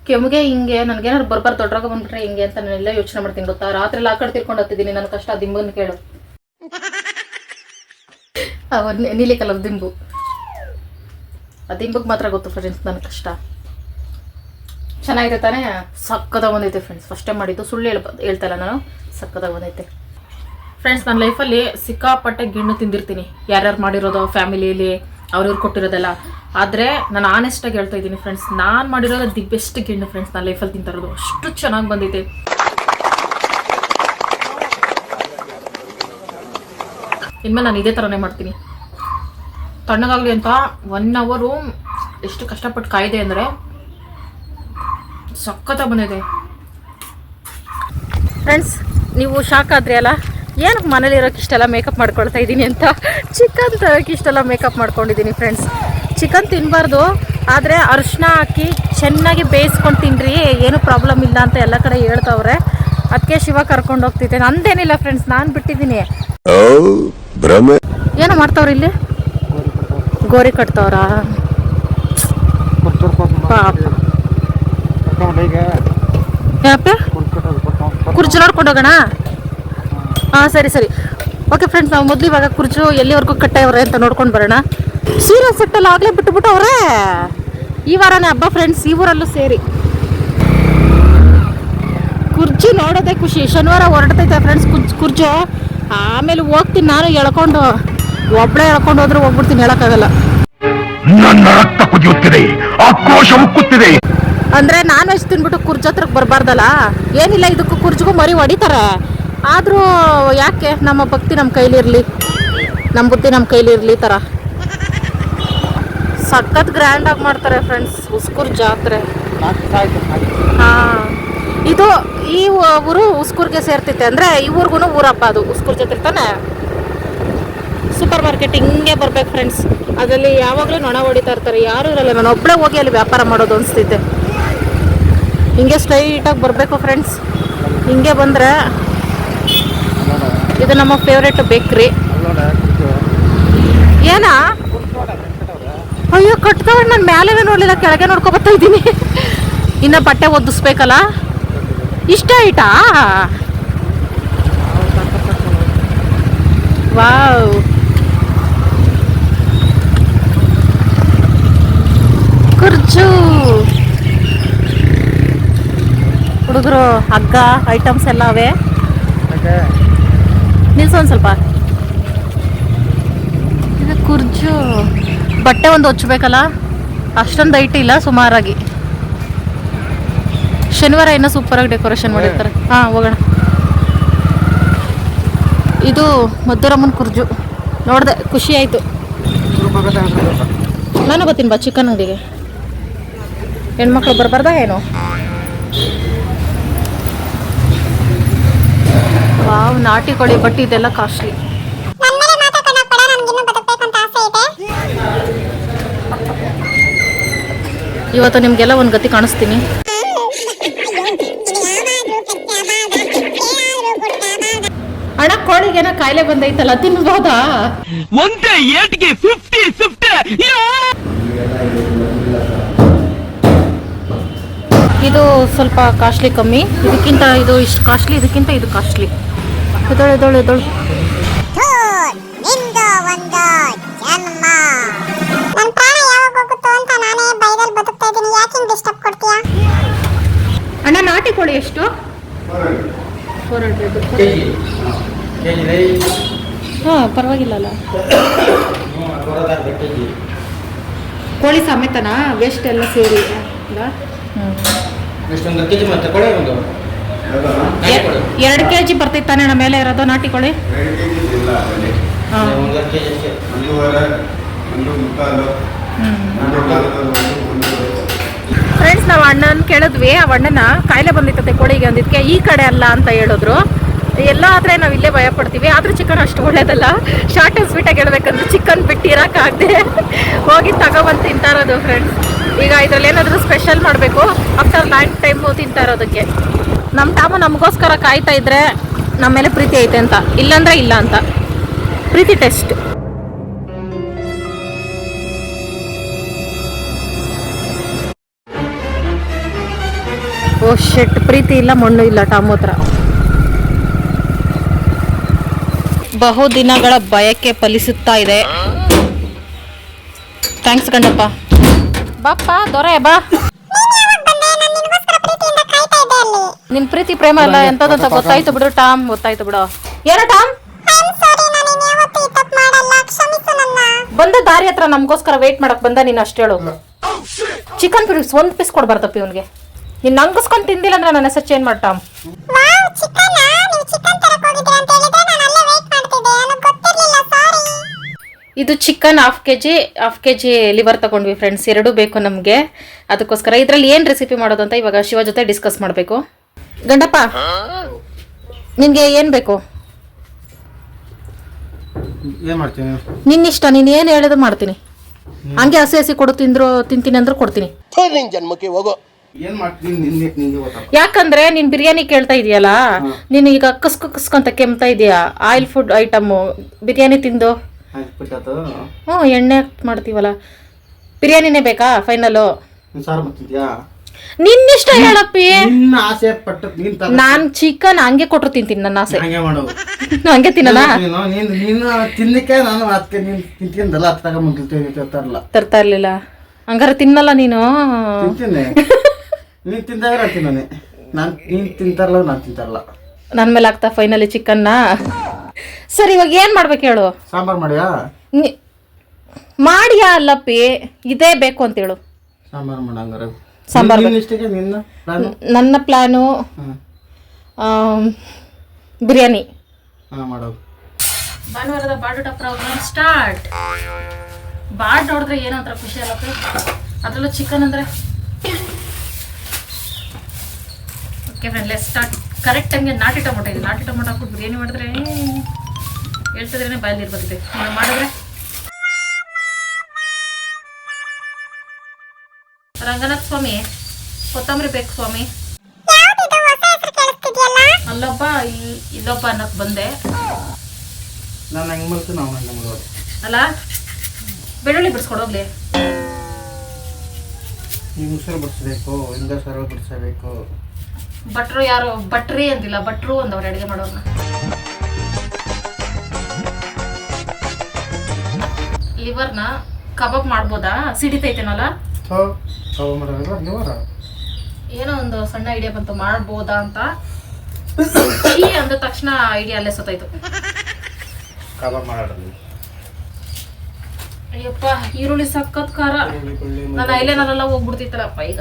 ಕೆಮ್ಮಿಗೆ ಹಿಂಗೆ, ನನಗೇನಾದ್ರು ಬರ್ಬಾರ್ದು, ದೊಡ್ಡರಾಗ ಬಂದ್ಬಿಟ್ರೆ ಹಿಂಗೆ ಅಂತ ನಾನೆಲ್ಲ ಯೋಚನೆ ಮಾಡ್ತೀನಿ ಗೊತ್ತಾ? ರಾತ್ರಿ ಆ ಕಡೆ ತಿರ್ಕೊಂಡು ಹತ್ತಿದ್ದೀನಿ ನನ್ನ ಕಷ್ಟ, ದಿಂಬನ್ನು ಕೇಳು. ನೀಲಿ ಕಲರ್ ದಿಂಬು. ಆ ದಿಂಬಗೆ ಮಾತ್ರ ಗೊತ್ತು ಫ್ರೆಂಡ್ಸ್ ನನ್ನ ಕಷ್ಟ. ಚೆನ್ನಾಗಿದೆ ತಾನೇ? ಸಕ್ಕದಾಗ ಬಂದೈತೆ ಫ್ರೆಂಡ್ಸ್ ಫಸ್ಟ್ ಟೈಮ್ ಮಾಡಿದ್ದು. ಸುಳ್ಳು ಹೇಳ್ಬ ಹೇಳ್ತಾಯಿಲ್ಲ ನಾನು. ಸಕ್ಕದಾಗ ಬಂದೈತೆ. ಫ್ರೆಂಡ್ಸ್ ನನ್ನ ಲೈಫಲ್ಲಿ ಸಿಕ್ಕಾಪಟ್ಟೆ ಗಿಣ್ಣು ತಿಂದಿರ್ತೀನಿ. ಯಾರ್ಯಾರು ಮಾಡಿರೋದು ಫ್ಯಾಮಿಲಿಯಲ್ಲಿ ಅವ್ರವ್ರು ಕೊಟ್ಟಿರೋದೆಲ್ಲ. ಆದರೆ ನಾನು ಆನೆಸ್ಟಾಗಿ ಹೇಳ್ತಾ ಇದ್ದೀನಿ ಫ್ರೆಂಡ್ಸ್ ನಾನು ಮಾಡಿರೋದು ದಿ ಬೆಸ್ಟ್ ಗಿಣ್ಣು ಫ್ರೆಂಡ್ಸ್ ನನ್ನ ಲೈಫಲ್ಲಿ ತಿಂತಿರೋದು ಅಷ್ಟು ಚೆನ್ನಾಗಿ ಬಂದಿದೆ ಇನ್ಮೇಲೆ ನಾನು ಇದೇ ಥರನೇ ಮಾಡ್ತೀನಿ. ತಣ್ಣಗಾಗಲಿ ಅಂತ ಒನ್ ಅವರು ಎಷ್ಟು ಕಷ್ಟಪಟ್ಟು ಕಾಯ್ದೆ ಅಂದರೆ ಸಖತ್ತ ಬಂದಿದೆ ಫ್ರೆಂಡ್ಸ್ ನೀವು ಶಾಕ್ ಆದ್ರಿ ಅಲ್ಲ? ಏನಕ್ಕೆ ಮನೇಲಿ ಇರೋಕ್ಕೆ ಇಷ್ಟೆಲ್ಲ ಮೇಕಪ್ ಮಾಡ್ಕೊಳ್ತಾ ಇದ್ದೀನಿ ಅಂತ? ಚಿಕನ್ ತರೋಕೆ ಇಷ್ಟೆಲ್ಲ ಮೇಕಪ್ ಮಾಡ್ಕೊಂಡಿದ್ದೀನಿ ಫ್ರೆಂಡ್ಸ್ ಚಿಕನ್ ತಿನ್ನಬಾರ್ದು ಆದರೆ ಅರಿಶಿನ ಹಾಕಿ ಚೆನ್ನಾಗಿ ಬೇಯಿಸ್ಕೊಂಡು ತಿನ್ನಿರಿ ಏನು ಪ್ರಾಬ್ಲಮ್ ಇಲ್ಲ ಅಂತ ಎಲ್ಲ ಕಡೆ ಹೇಳ್ತಾವ್ರೆ. ಅದಕ್ಕೆ ಶಿವ ಕರ್ಕೊಂಡು ಹೋಗ್ತಿದ್ದೆ. ನಂದೇನಿಲ್ಲ ಫ್ರೆಂಡ್ಸ್ ನಾನು ಬಿಟ್ಟಿದ್ದೀನಿ. ಏನು ಮಾಡ್ತಾವ್ರಿ ಇಲ್ಲಿ? ಗೋರಿ ಕಟ್ತಾವ್ರ? ಕುರ್ಚು ನೋಡ್ಕೊಂಡು ಹೋಗೋಣ? ಹಾಂ ಸರಿ ಸರಿ. ಓಕೆ ಫ್ರೆಂಡ್ಸ್ ನಾವು ಮೊದಲು ಇವಾಗ ಕುರ್ಚು ಎಲ್ಲಿವರೆಗೂ ಕಟ್ಟವ್ರೆ ಅಂತ ನೋಡ್ಕೊಂಡು ಬರೋಣ. ಸೀರಿಯಲ್ ಸೆಟ್ಟಲ್ಲಿ ಆಗಲೇ ಬಿಟ್ಟುಬಿಟ್ಟವ್ರೆ ಈ ವಾರನೇ ಹಬ್ಬ ಫ್ರೆಂಡ್ಸ್ ಈ ಊರಲ್ಲೂ ಸೇರಿ. ಕುರ್ಚಿ ನೋಡೋದೇ ಖುಷಿ. ಶನಿವಾರ ಹೊರಡ್ತೈತೆ ಫ್ರೆಂಡ್ಸ್ ಕುರ್ಚ್ ಕುರ್ಚು. ಆಮೇಲೆ ಹೋಗ್ತೀನಿ ನಾನು ಎಳ್ಕೊಂಡು. ಒಬ್ಬಳೇ ಎಳ್ಕೊಂಡು ಹೋದ್ರೆ ಹೋಗ್ಬಿಡ್ತೀನಿ ಹೇಳಕ್ಕಾಗಲ್ಲ. ನನ್ನ ರಕ್ತ ಕುದಿಯುತ್ತಿದೆ ಆಕ್ರೋಶ ಉಕ್ಕುತ್ತಿದೆ. ಅಂದ್ರೆ ನಾನ್ ವೆಜ್ ತಿನ್ಬಿಟ್ಟು ಕುರ್ಜ್ ಹತ್ರಕ್ಕೆ ಬರಬಾರ್ದಲ್ಲ? ಏನಿಲ್ಲ ಇದಕ್ಕೂ ಕುರ್ಚಿಗೂ ಮರಿ ಹೊಡಿತಾರೆ. ಆದರೂ ಯಾಕೆ ನಮ್ಮ ಭಕ್ತಿ ನಮ್ಮ ಕೈಲಿರಲಿ? ನಮ್ಮ ಬುದ್ಧಿ ನಮ್ಮ ಕೈಲಿರಲಿ ಥರ ಸಖತ್ ಗ್ರ್ಯಾಂಡಾಗಿ ಮಾಡ್ತಾರೆ ಫ್ರೆಂಡ್ಸ್ ಉಸ್ಕೂರ್ ಜಾತ್ರೆ. ಹಾಂ. ಇದು ಈ ಊರು ಉಸ್ಕೂರ್ಗೆ ಸೇರ್ತೈತೆ ಅಂದರೆ ಈ ಊರಪ್ಪ ಅದು, ಉಸ್ಕೂರ್ ಜಾತ್ರೆ ತಾನೆ? ಸೂಪರ್ ಮಾರ್ಕೆಟ್ ಹಿಂಗೆ ಬರ್ಬೇಕು ಫ್ರೆಂಡ್ಸ್ ಅದರಲ್ಲಿ ಯಾವಾಗಲೂ ನೊಣ ಹೊಡಿತಾ ಇರ್ತಾರೆ, ಯಾರು ಇರಲ್ಲ. ನಾನು ಒಬ್ಬಳೇ ಹೋಗಿ ಅಲ್ಲಿ ವ್ಯಾಪಾರ ಮಾಡೋದು ಅನಿಸ್ತೈತೆ ಹಿಂಗೆ ಸ್ಟ್ರೈಟಾಗಿ ಬರಬೇಕು ಫ್ರೆಂಡ್ಸ್ ಹಿಂಗೆ ಬಂದರೆ ಇದು ನಮ್ಮ ಫೇವ್ರೇಟ್ ಬೇಕ್ರಿ ಏನಾ? ಅಯ್ಯೋ ಕಟ್ತವ್ರೆ ನಾನು ಮೇಲೆ ನೋಡಲಿಲ್ಲ, ಕೆಳಗೆ ನೋಡ್ಕೊ ಬರ್ತಾ ಇದ್ದೀನಿ. ಇನ್ನು ಬಟ್ಟೆ ಒದಿಸ್ಬೇಕಲ್ಲ ಇಷ್ಟ ಐಟಾ ವಾವ್. ಕುರ್ಚು ಹುಡುಗರು, ಹಗ್ಗ ಐಟಮ್ಸ್ ಎಲ್ಲ ಅವೆ? ನಿಲ್ಸು ಒಂದು ಸ್ವಲ್ಪ ಇದು ಕುರ್ಚು ಬಟ್ಟೆ ಒಂದು ಹೊಚ್ಚಬೇಕಲ್ಲ ಅಷ್ಟೊಂದು ಐಟ್ ಇಲ್ಲ ಸುಮಾರಾಗಿ. ಶನಿವಾರ ಇನ್ನೂ ಸೂಪರಾಗಿ ಡೆಕೋರೇಷನ್ ಮಾಡಿರ್ತಾರೆ. ಹಾಂ ಹೋಗೋಣ. ಇದು ಮದ್ದೂರಮ್ಮನ ಕುರ್ಜು. ನೋಡಿದೆ ಖುಷಿ ಆಯಿತು. ನಾನು ಗೊತ್ತೀನಿ ಬಾ ಚಿಕನ್ ಅಂಗಡಿಗೆ. ಹೆಣ್ಮಕ್ಳು ಬರಬಾರ್ದಾ ಏನು? ವಾವ್ ನಾಟಿ ಕೋಳಿ ಬಟ್ಟೆ ಇದೆಲ್ಲ ಕಾಸ್ಟ್ಲಿ. ಇವತ್ತು ನಿಮಗೆಲ್ಲ ಒಂದು ಗತಿ ಕಾಣಿಸ್ತೀನಿ. ಅಣ್ಣ ಕೋಳಿಗೇನೋ ಕಾಯಿಲೆ ಬಂದೈತಲ್ಲ ತಿನ್ಬೋದಾ? ಒಂದೇ ಏಟ್ಗೆ ಫಿಫ್ಟಿ ಫಿಫ್ಟಿ ಇದು ಸ್ವಲ್ಪ ಕಾಸ್ಟ್ಲಿ ಕಮ್ಮಿ ಇದಕ್ಕಿಂತ ಇದು ಇಷ್ಟು ಕಾಸ್ಟ್ಲಿ ಇದಕ್ಕಿಂತ ಇದು ಕಾಸ್ಟ್ಲಿ. ಎದೊಳು ಎದೊಳು ಎದೊಳು ನಿಂದು ಒಂದು ಜನ್ಮ. ನನ್ನ ಪ್ರಾಣ ಯಾವಾಗ ಹೋಗುತ್ತೋ ಅಂತ ನಾನೇ ಬೈದಲ್ಲಿ ಬದುಕ್ತಾ ಇದ್ದೀನಿ. ಯಾಕೆ ಹಿಂಗ್ ಡಿಸ್ಟರ್ಬ್ ಕೊಡ್ತೀಯಾ? ಅಣ್ಣ ನಾಟಿ ಕೋಳಿ ಎಷ್ಟು? ಫೋರ್ ಹಂಡ್ರೆಡ್ ಹಾಂ ಪರವಾಗಿಲ್ಲ ಅಲ್ಲ ಕೋಳಿ ಸಮೇತನಾ? ವೇಸ್ಟ್ ಎಲ್ಲ ಸೇರಿ. ಅಲ್ಲ ಎರಡು ಕೆ ಜಿ ಬರ್ತೈತೆ ತಾನೇ ನಮ್ಮ ಮೇಲೆ ಇರೋದು? ನಾಟಿ ಕೋಳಿ ಫ್ರೆಂಡ್ಸ್ ನಾವು ಅಣ್ಣನ ಕೇಳಿದ್ವಿ. ಆ ಅಣ್ಣನ ಕಾಯಿಲೆ ಬಂದಿತ್ತೆ ಕೋಳಿಗೆ ಅಂದಿದ್ದಕ್ಕೆ ಈ ಕಡೆ ಅಲ್ಲ ಅಂತ ಹೇಳಿದ್ರು. ಎಲ್ಲ ಆದರೆ ನಾವು ಇಲ್ಲೇ ಭಯ ಪಡ್ತೀವಿ ಆದರೂ ಚಿಕನ್ ಅಷ್ಟು ಒಳ್ಳೇದಲ್ಲ. ಶಾರ್ಟ್ ಆ್ಯಂಡ್ ಸ್ವೀಟಾಗಿ ಹೇಳ್ಬೇಕಂದ್ರೆ ಚಿಕನ್ ಬಿಟ್ಟಿರೋಕ್ಕಾಗದೆ ಹೋಗಿ ತಗೊಬಂದು ತಿಂತಾ ಇರೋದು ಫ್ರೆಂಡ್ಸ್ ಈಗ ಇದರಲ್ಲಿ ಏನಾದರೂ ಸ್ಪೆಷಲ್ ಮಾಡಬೇಕು? ಆಫ್ಟರ್ ಲಾಂಗ್ ಟೈಮು ತಿಂತಾ ಇರೋದಕ್ಕೆ. ನಮ್ಮ ಟಾಮು ನಮಗೋಸ್ಕರ ಕಾಯ್ತಾ ಇದ್ರೆ ನಮ್ಮ ಮೇಲೆ ಪ್ರೀತಿ ಐತೆ ಅಂತ. ಇಲ್ಲಾಂದ್ರೆ ಇಲ್ಲ ಅಂತ. ಪ್ರೀತಿ ಟೆಸ್ಟ್ ಓ ಶೆಟ್ ಪ್ರೀತಿ ಇಲ್ಲ, ಮಣ್ಣು ಇಲ್ಲ ಟಾಮು ಹತ್ರ. ಬಹುದಿನಗಳ ಬಯಕೆ ಫಲಿಸುತ್ತಾ ಇದೆ. ಥ್ಯಾಂಕ್ಸ್ ಗಂಡಪ್ಪ. ಬಾಪ್ಪ, ದೊರೆ, ಬಾ. ನಿನ್ ಪ್ರೀತಿ ಪ್ರೇಮ ಎಲ್ಲ ಎಂತದಂತ ಗೊತ್ತಾಯ್ತು ಬಿಡು ಟಾಮ್ ಗೊತ್ತಾಯ್ತು ಬಿಡು. ಏನೋ ಟಾಮ್? ಐ ಆಮ್ ಸಾರಿ ನಾನು ಇನ್ಯಾವತ್ತೂ ಈ ತಪ್ಪು ಮಾಡಲ್ಲ ಕ್ಷಮಿಸು ನನ್ನ ಬಂದ ದಾರಿ ಹತ್ರ ನಮಗೋಸ್ಕರ ವೇಟ್ ಮಾಡಕ್ ಬಂದ ನೀನು ಅಷ್ಟು ಹೇಳು. ಚಿಕನ್ ಪೀಸ್ ಒಂದ್ ಪೀಸ್ ಕೊಡ್ಬಾರ್ದಪ್ಪ ಇವನ್ಗೆ. ನೀನ್ ನಂಗಿಸ್ಕೊಂಡ್ ತಿಂದಿಲ್ಲ ಅಂದ್ರೆ ನನ್ನ ಹೆಸರು ಚೇಂಜ್ ಮಾಡ್ ಟಾಮ್. ವಾವ್ ಚಿಕನ್ ನೀವು ಚಿಕನ್ ತರಕ್ ಹೋಗಿದ್ರಿ ಅಂತ ಹೇಳಿದ್ರೆ ನಾನು ಅಲ್ಲೇ ವೇಟ್ ಮಾಡ್ತಿದ್ದೆ. ನನಗೆ ಗೊತ್ತಿರ್ಲಿಲ್ಲ ಸಾರಿ ಇದು chicken half K G half K G liver ತಗೊಂಡ್ವಿ ಫ್ರೆಂಡ್ಸ್ ಎರಡೂ ಬೇಕು ನಮಗೆ. ಅದಕ್ಕೋಸ್ಕರ ಇದರಲ್ಲಿ ಏನು ರೆಸಿಪಿ ಮಾಡೋದು ಅಂತ ಇವಾಗ ಶಿವ ಜೊತೆ ಡಿಸ್ಕಸ್ ಮಾಡಬೇಕು. ಗಂಡಪ್ಪ ನಿನಗೆ ಏನು ಬೇಕು? ಏನ್ ಇಷ್ಟ ನಿನ್ನಿಷ್ಟ ನೀನು ಏನು ಹೇಳಿದ್ರು ಮಾಡ್ತೀನಿ. ಹಂಗೆ ಹಸಿ ಹಸಿ ಕೊಡು ತಿಂದ್ರು ತಿಂತೀನಿ ಅಂದ್ರೆ ಕೊಡ್ತೀನಿ. ಜನ್ಮಕ್ಕೆ ಹೋಗು. ಯಾಕಂದ್ರೆ ನೀನ್ ಬಿರಿಯಾನಿ ಕೇಳ್ತಾ ಇದೀಯಲ್ಲ? ನೀನು ಈಗ ಕಸ್ಕು ಕಸ್ಕೊಂತ ಕೆಮ್ತಾ ಇದೀಯಾ? ಆಯಿಲ್ ಫುಡ್ ಐಟಮ್ ಬಿರಿಯಾನಿ ತಿಂದು? ಹ್ಮ್ ಹ್ಞೂ ಎಣ್ಣೆ ಮಾಡ್ತೀವಲ್ಲ. ಬಿರಿಯಾನಿನೇ ಬೇಕಾ ಫೈನಲು? ನಿನ್ನಿಷ್ಟ ಹೇಳಪ್ಪಿ. ನಿನ್ನ ಆಸೆ ಪಟ್ಟು ನೀನ್ ತರ ನಾನ್ ಚಿಕನ್ ಹಂಗೆ ಕೊಟ್ಟರು ತಿಂತೀನಿ ನನ್ನ ಆಸೆ. ಹಂಗೆ ಮಾಡೋದು *laughs* ಹಂಗೆ ತಿನ್ನಲ್ಲ? ನೀನು ನೀನು ನೀನು ತಿನ್ನಕ್ಕೆ ನಾನು ಅದಕ್ಕೆ ನೀನು ತಿಂತಿಂದಲ್ಲ ಹತ್ತು ತಗೊಂಬಂದಿರ್ತೀವಿ ತರಲ್ಲ ತರ್ತಾ ಇರ್ಲಿಲ್ಲ. ಹಂಗಾರೆ ತಿನ್ನಲ್ಲ ನೀನು? ತಿಂತೀನಿ. *laughs* ನೀನ್ ತಿಂದಾಗ ನಾನು ತಿನ್ನೋನೆ. ನಾನು ನೀನ್ ತಿಂತಾರಲ್ಲ ನಾನು ತಿಂತಾರಲ್ಲ. ನನ್ ಮೇಲೆ ಆಗ್ತಾ ಫೈನಲಿ ಚಿಕನ್ನ ಸರಿ ಇವಾಗ ಏನ್ ಮಾಡ್ಬೇಕು ಹೇಳು? ಸಾಂಬಾರ್ ಮಾಡ್ಯಾ? ನಿ- ಮಾಡಿಯಾ ಅಲ್ಲಪ್ಪಿ? ಇದೇ ಬೇಕು ಅಂತ ಹೇಳು. ಸಾಂಬಾರ್ ಮಾಡ ಹಂಗಾರೆ. ಸಾಂಬಾರ್ ನಿನ್ನ ಪ್ಲಾನ್ ನನ್ನ ಪ್ಲಾನು ಹಾಂ. ಬಿರಿಯಾನಿ. ಭಾನುವಾರದ ಬಾಡುಟ ಪ್ರೋಗ್ರಾಮ್ ಸ್ಟಾರ್ಟ್. ಬಾಡ್ ನೋಡಿದ್ರೆ ಏನೋ ಒಂಥರ ಖುಷಿ ಆಗುತ್ತೆ. ಅದರಲ್ಲೂ ಚಿಕನ್ ಅಂದರೆ okay friend let's start correct ಹಂಗೆ ನಾಟಿ ಟೊಮೊಟೊ ಇದೆ. ನಾಟಿ ಟೊಮೊಟೊ ಹಾಕ್ಬಿಟ್ಟು ಬಿರಿಯಾನಿ ಮಾಡಿದ್ರೆ ಹೇಳ್ತಿದ್ರೇನೆ ಬಾಯಲ್ಲಿ ಇರ್ಬೋದು ಮಾಡಿದ್ರೆ ರಂಗನಾಥ್ ಸ್ವಾಮಿ ಕೊತ್ತಂಬರಿ ಬೇಕು ಸ್ವಾಮಿ. ಅಲ್ಲಪ್ಪ ಹೊಸ ಹೆಸರು ಕೇಳಿಸ್ತಿದ್ಯಲ್ಲ? ಅಲ್ಲೊಬ್ಬ ಇಲ್- ಇಲ್ಲೊಬ್ಬ ಅನ್ನೋಕೆ ಬಂದೆ. ನಾನು ಹೆಂಗೆ ಮಾಡ್ತೀನಿ ನಾವು ಹಂಗೆ ಮಾಡೋದು ಅಲ್ಲ ಬೆಳ್ಳುಳ್ಳಿ ಬಿಡಿಸ್ಕೊಡೋಗ್ಲಿ ನೀವು ಉಸಿರು ಬಿಡಿಸ್ಬೇಕು ಹಿಂಗ ಸರಳ ಬಿಡಿಸಬೇಕು. ಭಟ್ರು ಯಾರು ಭಟ್ರಿ ಅಂದಿಲ್ಲ ಭಟ್ರು ಅಂದವ್ರು ಅಡುಗೆ ಮಾಡೋರ್ನ. ಲಿವರ್ನ ಕಬಾಬ್ ಮಾಡ್ಬೋದಾ? ಸಿಡಿತೈತೇನಲ್ಲ? ಮಾಡೋದಿಲ್ಲ ಮಾಡೋದು ನೀವರ ಏನೋ ಒಂದು ಸಣ್ಣ ಐಡಿಯಾ ಬಂತು ಮಾಡ್ಬೋದಾ ಅಂತ. ಈ ಅಂದ ತಕ್ಷಣ ಐಡಿಯಾ ಅಲ್ಲೇ ಸತ್ತಾಯ್ತು. ಕಬಾಬ್ ಮಾಡೋದು ಅಯ್ಯಪ್ಪ ಈರುಳ್ಳಿ ಸಖತ್ ಖಾರ. ನನ್ನ ಐಲೇನರೆಲ್ಲ ಹೋಗ್ಬಿಡ್ತಿತ್ತಲ್ಲಪ್ಪ ಈಗ.